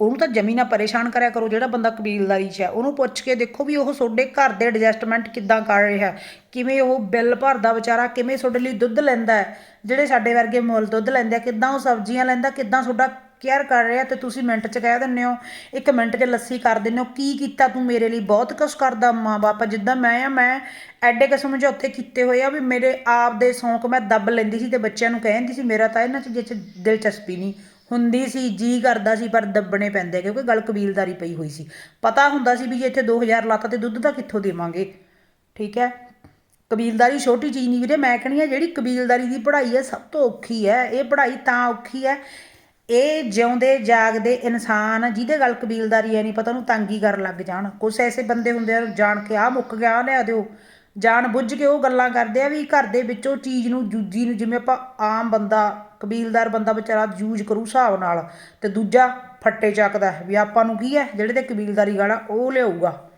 ਉਹਨੂੰ ਤਾਂ ਜਮੀ ਨਾ ਪਰੇਸ਼ਾਨ ਕਰਿਆ ਕਰੋ, ਜਿਹੜਾ ਬੰਦਾ ਕਬੀਲਦਾਰੀ 'ਚ ਹੈ, ਉਹਨੂੰ ਪੁੱਛ ਕੇ ਦੇਖੋ ਵੀ ਉਹ ਤੁਹਾਡੇ ਘਰ ਦੇ ਐਡਜਸਟਮੈਂਟ ਕਿੱਦਾਂ ਕਰ ਰਿਹਾ, ਕਿਵੇਂ ਉਹ ਬਿੱਲ ਭਰਦਾ ਵਿਚਾਰਾ, ਕਿਵੇਂ ਤੁਹਾਡੇ ਲਈ ਦੁੱਧ ਲੈਂਦਾ ਹੈ ਜਿਹੜੇ ਸਾਡੇ ਵਰਗੇ ਮੁੱਲ ਦੁੱਧ ਲੈਂਦੇ ਆ ਕਿੱਦਾਂ ਉਹ ਸਬਜ਼ੀਆਂ ਲੈਂਦਾ, ਕਿੱਦਾਂ ਤੁਹਾਡਾ ਕੇਅਰ ਕਰ ਰਿਹਾ ਤੇ ਤੁਸੀਂ ਮਿੰਟ 'ਚ ਕਹਿ ਦਿੰਦੇ ਹੋ, ਇੱਕ ਮਿੰਟ 'ਚ ਲੱਸੀ ਕਰ ਦਿੰਦੇ ਹੋ, ਕੀ ਕੀਤਾ ਤੂੰ ਮੇਰੇ ਲਈ? ਬਹੁਤ ਕੁਛ ਕਰਦਾ ਮਾਂ-ਬਾਪ, ਜਿੱਦਾਂ ਮੈਂ ਆ, ਮੈਂ ਐਡੇ ਕਿਸਮ ਸਮਝੌਤੇ ਕੀਤੇ ਹੋਏ ਆ ਵੀ ਮੇਰੇ ਆਪ ਦੇ ਸ਼ੌਂਕ ਮੈਂ ਦੱਬ ਲੈਂਦੀ ਸੀ ਤੇ ਬੱਚਿਆਂ ਨੂੰ ਕਹਿੰਦੀ ਸੀ, ਮੇਰਾ ਤਾਂ ਇਹਨਾਂ 'ਚ ਜਿਹ 'ਚ ਦਿਲਚਸਪੀ ਨਹੀਂ ਹੁੰਦੀ ਸੀ, ਜੀ ਕਰਦਾ ਸੀ, ਪਰ ਦੱਬਣੇ ਪੈਂਦੇ ਕਿਉਂਕਿ ਗੱਲ ਕਬੀਲਦਾਰੀ ਪਈ ਹੋਈ ਸੀ। ਪਤਾ ਹੁੰਦਾ ਸੀ ਵੀ ਜੇ ਇੱਥੇ 2000 ਲੱਤ ਤੇ ਦੁੱਧ ਤਾਂ ਕਿੱਥੋਂ ਦੇਵਾਂਗੇ? ਠੀਕ ਹੈ? ਕਬੀਲਦਾਰੀ ਛੋਟੀ ਚੀਜ਼ ਨਹੀਂ ਵੀਰੇ, ਮੈਂ ਕਹਿੰਦੀ ਆ ਜਿਹੜੀ ਕਬੀਲਦਾਰੀ ਦੀ ਪੜ੍ਹਾਈ ਹੈ ਸਭ ਤੋਂ ਔਖੀ ਹੈ, ਇਹ ਪੜ੍ਹਾਈ ਤਾਂ ਔਖੀ ਹੈ ਇਹ ਜਿਉਂਦੇ, ਜਾਗਦੇ ਇਨਸਾਨ, ਜਿਹਦੇ ਗੱਲ ਕਬੀਲਦਾਰੀ ਹੈ ਨਹੀਂ ਪਤਾ ਉਹਨੂੰ ਤੰਗੀ ਕਰਨ ਲੱਗ ਜਾਣ। ਕੁਛ ਐਸੇ ਬੰਦੇ ਹੁੰਦੇ ਆ, ਜਾਣ ਕੇ ਆ ਮੁੱਕ ਗਿਆ, ਆਹ ਲਿਆ ਦਿਓ। ਜਾਣ ਬੁੱਝ ਕੇ ਉਹ ਗੱਲਾਂ ਕਰਦੇ ਆ ਵੀ ਘਰ ਦੇ ਵਿੱਚੋਂ ਚੀਜ਼ ਨੂੰ, ਜੂਜੀ ਨੂੰ ਜਿਵੇਂ ਆਪਾਂ ਆਮ ਬੰਦਾ, ਕਬੀਲਦਾਰ ਬੰਦਾ ਵਿਚਾਰਾ ਯੂਜ਼ ਕਰੂ ਹਿਸਾਬ ਨਾਲ, ਤੇ ਦੂਜਾ ਫੱਟੇ ਚੱਕਦਾ ਵੀ ਆਪਾਂ ਨੂੰ ਕੀ ਹੈ, ਜਿਹੜੇ ਤੇ ਕਬੀਲਦਾਰੀ ਗਾਣਾ ਉਹ ਲਿਆਊਗਾ।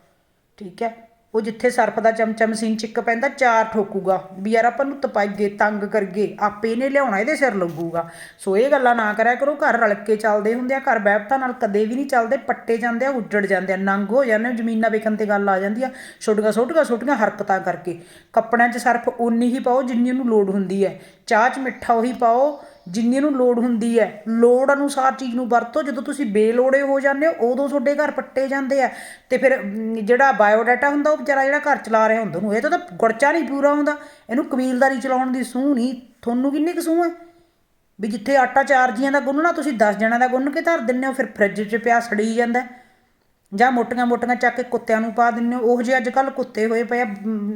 ਠੀਕ ਹੈ? ਉਹ ਜਿੱਥੇ ਸਰਪ ਦਾ ਚਮਚਮ ਸੀਨ ਚਿੱਕ ਪੈਂਦਾ, ਚਾਰ ਠੋਕੂਗਾ। ਵੀ ਯਾਰ ਆਪਾਂ ਨੂੰ ਤਪਾਈਏ, ਤੰਗ ਕਰਗੇ ਆਪੇ ਇਹਨੇ ਲਿਆਉਣਾ, ਇਹਦੇ ਸਿਰ ਲੱਗੂਗਾ। ਸੋ ਇਹ ਗੱਲਾਂ ਨਾ ਕਰਿਆ ਕਰੋ, ਘਰ ਰਲ ਕੇ ਚੱਲਦੇ ਹੁੰਦੇ ਆ, ਘਰ ਬੈਠਤਾ ਨਾਲ ਕਦੇ ਵੀ ਨਹੀਂ ਚੱਲਦੇ, ਪੱਟੇ ਜਾਂਦੇ ਆ, ਉੱਜੜ ਜਾਂਦੇ ਆ, ਨੰਗ ਹੋ ਜਾਂਦੇ ਜ਼ਮੀਨਾਂ ਵੇਖਣ ਤੇ ਗੱਲ ਆ ਜਾਂਦੀ ਆ, ਛੋਟੀਆਂ ਛੋਟੀਆਂ ਛੋਟੀਆਂ ਹਰਕਤਾਂ ਕਰਕੇ। ਕੱਪੜਿਆਂ 'ਚ ਸਰਫ ਓਨੀ ਹੀ ਪਾਓ ਜਿੰਨੀ ਉਹਨੂੰ ਲੋੜ ਹੁੰਦੀ ਹੈ। ਚਾਹ 'ਚ ਮਿੱਠਾ ਉਹੀ ਪਾਓ ਜਿੰਨੀ ਨੂੰ ਲੋੜ ਹੁੰਦੀ ਹੈ, ਲੋੜ ਅਨੁਸਾਰ ਚੀਜ਼ ਨੂੰ ਵਰਤੋ। ਜਦੋਂ ਤੁਸੀਂ ਬੇਲੋੜੇ ਹੋ ਜਾਂਦੇ ਹੋ, ਉਦੋਂ ਤੁਹਾਡੇ ਘਰ ਪੱਟੇ ਜਾਂਦੇ ਆ। ਤੇ ਫਿਰ ਜਿਹੜਾ ਬਾਇਓਡਾਟਾ ਹੁੰਦਾ, ਉਹ ਵਿਚਾਰਾ ਜਿਹੜਾ ਘਰ ਚਲਾ ਰਿਹਾ ਹੁੰਦਾ ਨੂੰ ਇਹ ਤਾਂ ਤਾਂ ਗੁਰਚਾ ਨਹੀਂ ਪੂਰਾ ਹੁੰਦਾ। ਇਹਨੂੰ ਕਬੀਲਦਾਰੀ ਚਲਾਉਣ ਦੀ ਸੂਹ ਨਹੀਂ। ਤੁਹਾਨੂੰ ਕਿੰਨੀ ਕੁ ਸੂਹ ਹੈ? ਵੀ ਜਿੱਥੇ ਆਟਾ ਚਾਰ ਜੀਆਂ ਦਾ ਗੁੰਨਣਾ, ਤੁਸੀਂ 10 ਜਣਾਂ ਦਾ ਗੁੰਨ ਕੇ ਧਰ ਦਿੰਦੇ ਹੋ, ਫਿਰ ਫ੍ਰਿਜ 'ਚ ਪਿਆ ਸੜੀ ਜਾਂਦਾ ਜਾਂ ਮੋਟੀਆਂ ਮੋਟੀਆਂ ਚੱਕ ਕੇ ਕੁੱਤਿਆਂ ਨੂੰ ਪਾ ਦਿੰਦੇ ਹੋ। ਉਹ ਜਿਹੇ ਅੱਜ ਕੱਲ ਕੁੱਤੇ ਹੋਏ ਪਏ ਆ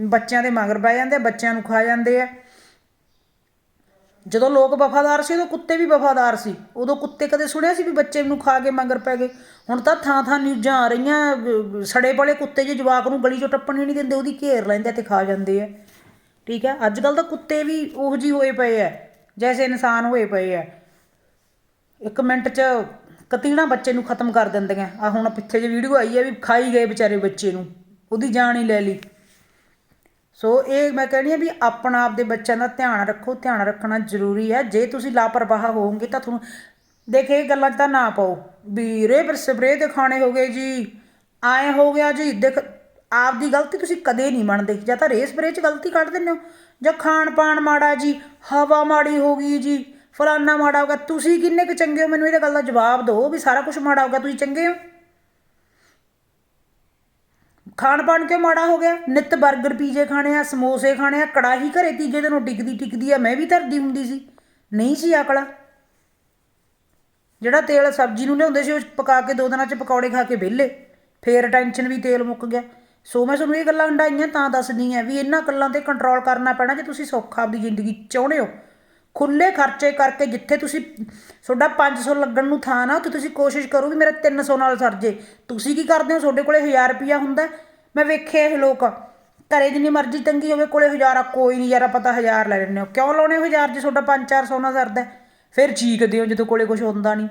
ਬੱਚਿਆਂ ਦੇ ਮਗਰ ਪੈ ਜਾਂਦੇ ਆ, ਬੱਚਿਆਂ ਨੂੰ ਖਾ ਜਾਂਦੇ ਆ। ਜਦੋਂ ਲੋਕ ਵਫਾਦਾਰ ਸੀ, ਉਦੋਂ ਕੁੱਤੇ ਵੀ ਵਫਾਦਾਰ ਸੀ। ਉਦੋਂ ਕੁੱਤੇ ਕਦੇ ਸੁਣਿਆ ਸੀ ਵੀ ਬੱਚੇ ਨੂੰ ਖਾ ਕੇ ਮੰਗਰ ਪੈ ਗਏ? ਹੁਣ ਤਾਂ ਥਾਂ ਥਾਂ ਨਿਊਜ਼ਾਂ ਆ ਰਹੀਆਂ ਸੜੇ ਵਾਲੇ ਕੁੱਤੇ ਜੇ ਜਵਾਕ ਨੂੰ ਗਲੀ ਚੋਂ ਟੱਪਣ ਹੀ ਨਹੀਂ ਦਿੰਦੇ, ਉਹਦੀ ਘੇਰ ਲੈਂਦੇ ਤੇ ਖਾ ਜਾਂਦੇ ਆ। ਠੀਕ ਹੈ ਅੱਜ ਕੱਲ ਤਾਂ ਕੁੱਤੇ ਵੀ ਉਹੋ ਜਿਹੇ ਹੋਏ ਪਏ ਆ, ਜੈਸੇ ਇਨਸਾਨ ਹੋਏ ਪਏ ਆ। ਇੱਕ ਮਿੰਟ 'ਚ ਕਤੀਣਾ ਬੱਚੇ ਨੂੰ ਖਤਮ ਕਰ ਦਿੰਦੀਆਂ। ਆ ਹੁਣ ਪਿੱਛੇ ਜੇ ਵੀਡੀਓ ਆਈ ਹੈ ਵੀ ਖਾਈ ਗਏ ਵਿਚਾਰੇ ਬੱਚੇ ਨੂੰ। ਉਹਦੀ ਜਾਨ ਹੀ ਲੈ ਲਈ। ਸੋ ਇਹ ਮੈਂ ਕਹਿੰਦੀ ਆ ਵੀ ਆਪਣਾ ਆਪਦੇ ਬੱਚਿਆਂ ਦਾ ਧਿਆਨ ਰੱਖੋ, ਧਿਆਨ ਰੱਖਣਾ ਜ਼ਰੂਰੀ ਹੈ ਜੇ ਤੁਸੀਂ ਲਾਪਰਵਾਹ ਹੋਵੋਗੇ ਤਾਂ ਤੁਹਾਨੂੰ ਦੇਖੇ, ਇਹ ਗੱਲਾਂ 'ਚ ਤਾਂ ਨਾ ਪਾਓ। ਵੀ ਰੇ ਪਰ ਸਪਰੇ ਦੇ ਖਾਣੇ ਹੋ ਗਏ ਜੀ। ਆਏ ਹੋ ਗਿਆ ਜੀ। ਦੇਖ ਆਪ ਦੀ ਗਲਤੀ ਤੁਸੀਂ ਕਦੇ ਨਹੀਂ ਮੰਨਦੇ। ਜਾਂ ਤਾਂ ਰੇ ਸਪਰੇ 'ਚ ਗਲਤੀ ਕੱਢ ਦਿੰਦੇ ਹੋ। ਜਾਂ ਖਾਣ ਪਾਣ ਮਾੜਾ ਜੀ, ਹਵਾ ਮਾੜੀ ਹੋ ਗਈ ਜੀ, ਫਲਾਨਾ ਮਾੜਾ ਹੋ ਗਿਆ। ਤੁਸੀਂ ਕਿੰਨੇ ਕੁ ਚੰਗੇ ਹੋ? ਮੈਨੂੰ ਇਹਦਾ ਗੱਲ ਦਾ ਜਵਾਬ ਦਿਓ ਵੀ ਸਾਰਾ ਕੁਝ ਮਾੜਾ ਹੋ ਗਿਆ, ਤੁਸੀਂ ਚੰਗੇ ਹੋ? ਖਾਣ ਪਾਣ ਕਿਉਂ ਮਾੜਾ ਹੋ ਗਿਆ? ਨਿੱਤ 버ਗਰ ਪੀਜੇ ਖਾਣੇ ਆ, ਸਮੋਸੇ ਖਾਣੇ ਆ, ਕੜਾਹੀ ਘਰੇ ਤੀਜੇ ਦਿਨੋਂ ਡਿੱਗਦੀ ਟਿਕਦੀ ਆ, ਮੈਂ ਵੀ ਧਰਦੀ ਹੁੰਦੀ ਸੀ। ਨਹੀਂ ਸੀ ਅਕਲਾ ਜਿਹੜਾ ਤੇਲ ਸਬਜ਼ੀ ਨੂੰ ਲਿਆਉਂਦੇ ਸੀ, ਉਹ ਪਕਾ ਕੇ ਦੋ ਦਿਨਾਂ ਚ ਪਕੌੜੇ ਖਾ ਕੇ ਵਿਹਲੇ। ਫੇਰ ਟੈਨਸ਼ਨ ਵੀ ਤੇਲ ਮੁੱਕ ਗਿਆ। ਸੋ ਮੈਂ ਤੁਹਾਨੂੰ ਇਹ ਗੱਲਾਂ ਹੰਡਾਈਆਂ ਤਾਂ ਦੱਸਦੀ ਆ ਵੀ ਇਹਨਾਂ ਗੱਲਾਂ ਤੇ ਕੰਟਰੋਲ ਕਰਨਾ ਪੈਣਾ ਜੇ ਤੁਸੀਂ ਸੌਖਾ ਆਪਦੀ ਜ਼ਿੰਦਗੀ ਚਾਹੁੰਦੇ ਹੋ। ਖੁੱਲੇ ਖਰਚੇ ਕਰਕੇ ਜਿੱਥੇ ਤੁਸੀਂ, ਤੁਹਾਡਾ 500 ਲੱਗਣ ਨੂੰ ਥਾਂ ਨਾ, ਉੱਥੇ ਤੁਸੀਂ ਕੋਸ਼ਿਸ਼ ਕਰੋ ਵੀ ਮੇਰਾ 300 ਨਾਲ ਸਰ ਜੇ। ਤੁਸੀਂ ਕੀ ਕਰਦੇ ਹੋ? ਤੁਹਾਡੇ ਕੋਲੇ 1000 ਰੁਪਿਆ ਹੁੰਦਾ ਮੈਂ ਵੇਖੇ ਇਹ ਲੋਕ। ਘਰੇ ਜਿੰਨੀ ਮਰਜ਼ੀ ਤੰਗੀ ਹੋਵੇ, ਕੋਲੇ ਹਜ਼ਾਰਾ, ਕੋਈ ਨਹੀਂ ਯਾਰਾ ਪਤਾ ਹਜ਼ਾਰ ਲੈ ਲੈਂਦੇ ਹੋ। ਕਿਉਂ ਲਾਉਣੇ ਹੋ ਹਜ਼ਾਰ ਜੇ ਤੁਹਾਡਾ 5-400 ਨਾਲ ਸਰਦਾ ਫਿਰ ਚੀਕਦੇ ਹੋ ਜਦੋਂ ਕੋਲੇ ਕੁਝ ਹੁੰਦਾ ਨਹੀਂ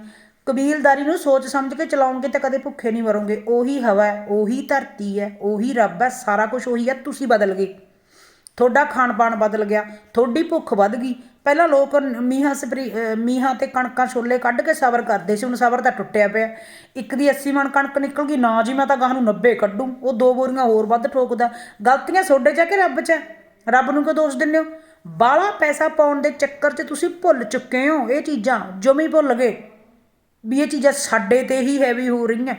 ਕਬੀਲਦਾਰੀ ਨੂੰ ਸੋਚ ਸਮਝ ਕੇ ਚਲਾਉਂਗੇ ਤਾਂ ਕਦੇ ਭੁੱਖੇ ਨਹੀਂ ਮਰੋਗੇ। ਉਹੀ ਹਵਾ ਹੈ, ਉਹੀ ਧਰਤੀ ਹੈ, ਉਹੀ ਰੱਬ ਹੈ, ਸਾਰਾ ਕੁਝ ਉਹੀ ਹੈ, ਤੁਸੀਂ ਬਦਲ ਗਏ। ਤੁਹਾਡਾ ਖਾਣ ਪਾਣ ਬਦਲ ਗਿਆ, ਤੁਹਾਡੀ ਭੁੱਖ ਵੱਧ ਗਈ। ਪਹਿਲਾਂ ਲੋਕ ਮੀਹਾਂ ਸਪਰੀ ਮੀਹਾਂ ਤੇ ਕਣਕਾਂ ਛੋਲੇ ਕੱਢ ਕੇ ਸਬਰ ਕਰਦੇ ਸੀ, ਹੁਣ ਸਬਰ ਤਾਂ ਟੁੱਟਿਆ ਪਿਆ। ਇੱਕ ਦੀ 80 ਮਣ ਕਣਕ ਨਿਕਲ ਗਈ, ਨਾ ਜੀ ਮੈਂ ਤਾਂ ਗਾਹ ਨੂੰ 90 ਕੱਢੂ, ਉਹ ਦੋ ਬੋਰੀਆਂ ਹੋਰ ਵੱਧ ਠੋਕਦਾ। ਗਲਤੀਆਂ ਤੁਹਾਡੇ ਚ ਹੈ ਕਿ ਰੱਬ ਚ ਹੈ? ਰੱਬ ਨੂੰ ਕਿਉਂ ਦੋਸ਼ ਦਿੰਦੇ ਹੋ? ਬਾਹਲਾ ਪੈਸਾ ਪਾਉਣ ਦੇ ਚੱਕਰ 'ਚ ਤੁਸੀਂ ਭੁੱਲ ਚੁੱਕੇ ਹੋ ਇਹ ਚੀਜ਼ਾਂ, ਜਮੀ ਭੁੱਲ ਗਏ। ਵੀ ਇਹ ਚੀਜ਼ਾਂ ਸਾਡੇ ਤੇ ਹੀ ਹੈਵੀ ਹੋ ਰਹੀਆਂ।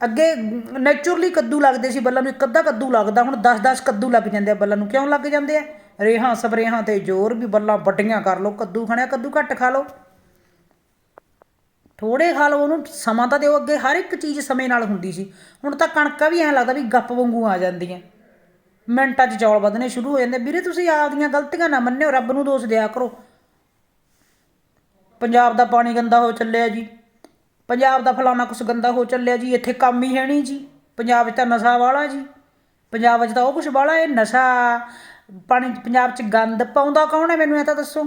ਅੱਗੇ ਨੇਚਰਲੀ ਕੱਦੂ ਲੱਗਦੇ ਸੀ ਬੱਲਾਂ ਨੂੰ, ਇੱਕ ਅੱਧਾ ਕੱਦੂ ਲੱਗਦਾ, ਹੁਣ 10-10 ਕੱਦੂ ਲੱਗ ਜਾਂਦੇ ਆ ਬੱਲਾਂ ਨੂੰ। ਕਿਉਂ ਲੱਗ ਜਾਂਦੇ ਆ? ਰੇਹਾਂ ਸਬਰੇਹਾਂ ਤੇ ਜ਼ੋਰ ਵੀ ਬੱਲਾਂ ਵੱਡੀਆਂ ਕਰ ਲਓ, ਕੱਦੂ ਖਾਣਿਆ, ਕੱਦੂ ਘੱਟ ਖਾ ਲਓ। ਥੋੜੇ ਖਾ ਲਓ ਉਹਨੂੰ, ਸਮਾਂ ਤਾਂ ਦਿਓ ਅੱਗੇ, ਹਰ ਇੱਕ ਚੀਜ਼ ਸਮੇਂ ਨਾਲ ਹੁੰਦੀ ਸੀ। ਹੁਣ ਤਾਂ ਕਣਕਾਂ ਵੀ ਐਂ ਲੱਗਦਾ ਵੀ ਗੱਪ ਵਾਂਗੂ ਆ ਜਾਂਦੀਆਂ। ਮਿੰਟਾਂ 'ਚ ਚੌਲ ਵਧਣੇ ਸ਼ੁਰੂ ਹੋ ਜਾਂਦੇ। ਵੀਰੇ, ਤੁਸੀਂ ਆਪਦੀਆਂ ਗਲਤੀਆਂ ਨਾ ਮੰਨਿਓ, ਰੱਬ ਨੂੰ ਦੋਸ਼ ਦਿਆ ਕਰੋ। ਪੰਜਾਬ ਦਾ ਪਾਣੀ ਗੰਦਾ ਹੋ ਚੱਲਿਆ ਜੀ। ਪੰਜਾਬ ਦਾ ਫਲਾਣਾ ਕੁਛ ਗੰਦਾ ਹੋ ਚੱਲਿਆ ਜੀ। ਇੱਥੇ ਕੰਮ ਹੀ ਹੈ ਨਹੀਂ ਜੀ। ਪੰਜਾਬ 'ਚ ਤਾਂ ਨਸ਼ਾ ਵਾਲਾ ਜੀ। ਪੰਜਾਬ 'ਚ ਤਾਂ ਉਹ ਕੁਛ ਵਾਲਾ ਇਹ ਨਸ਼ਾ। ਪਾਣੀ ਪੰਜਾਬ 'ਚ ਗੰਦ ਪਾਉਂਦਾ ਕੌਣ ਹੈ ਮੈਨੂੰ ਇਹ ਤਾਂ ਦੱਸੋ?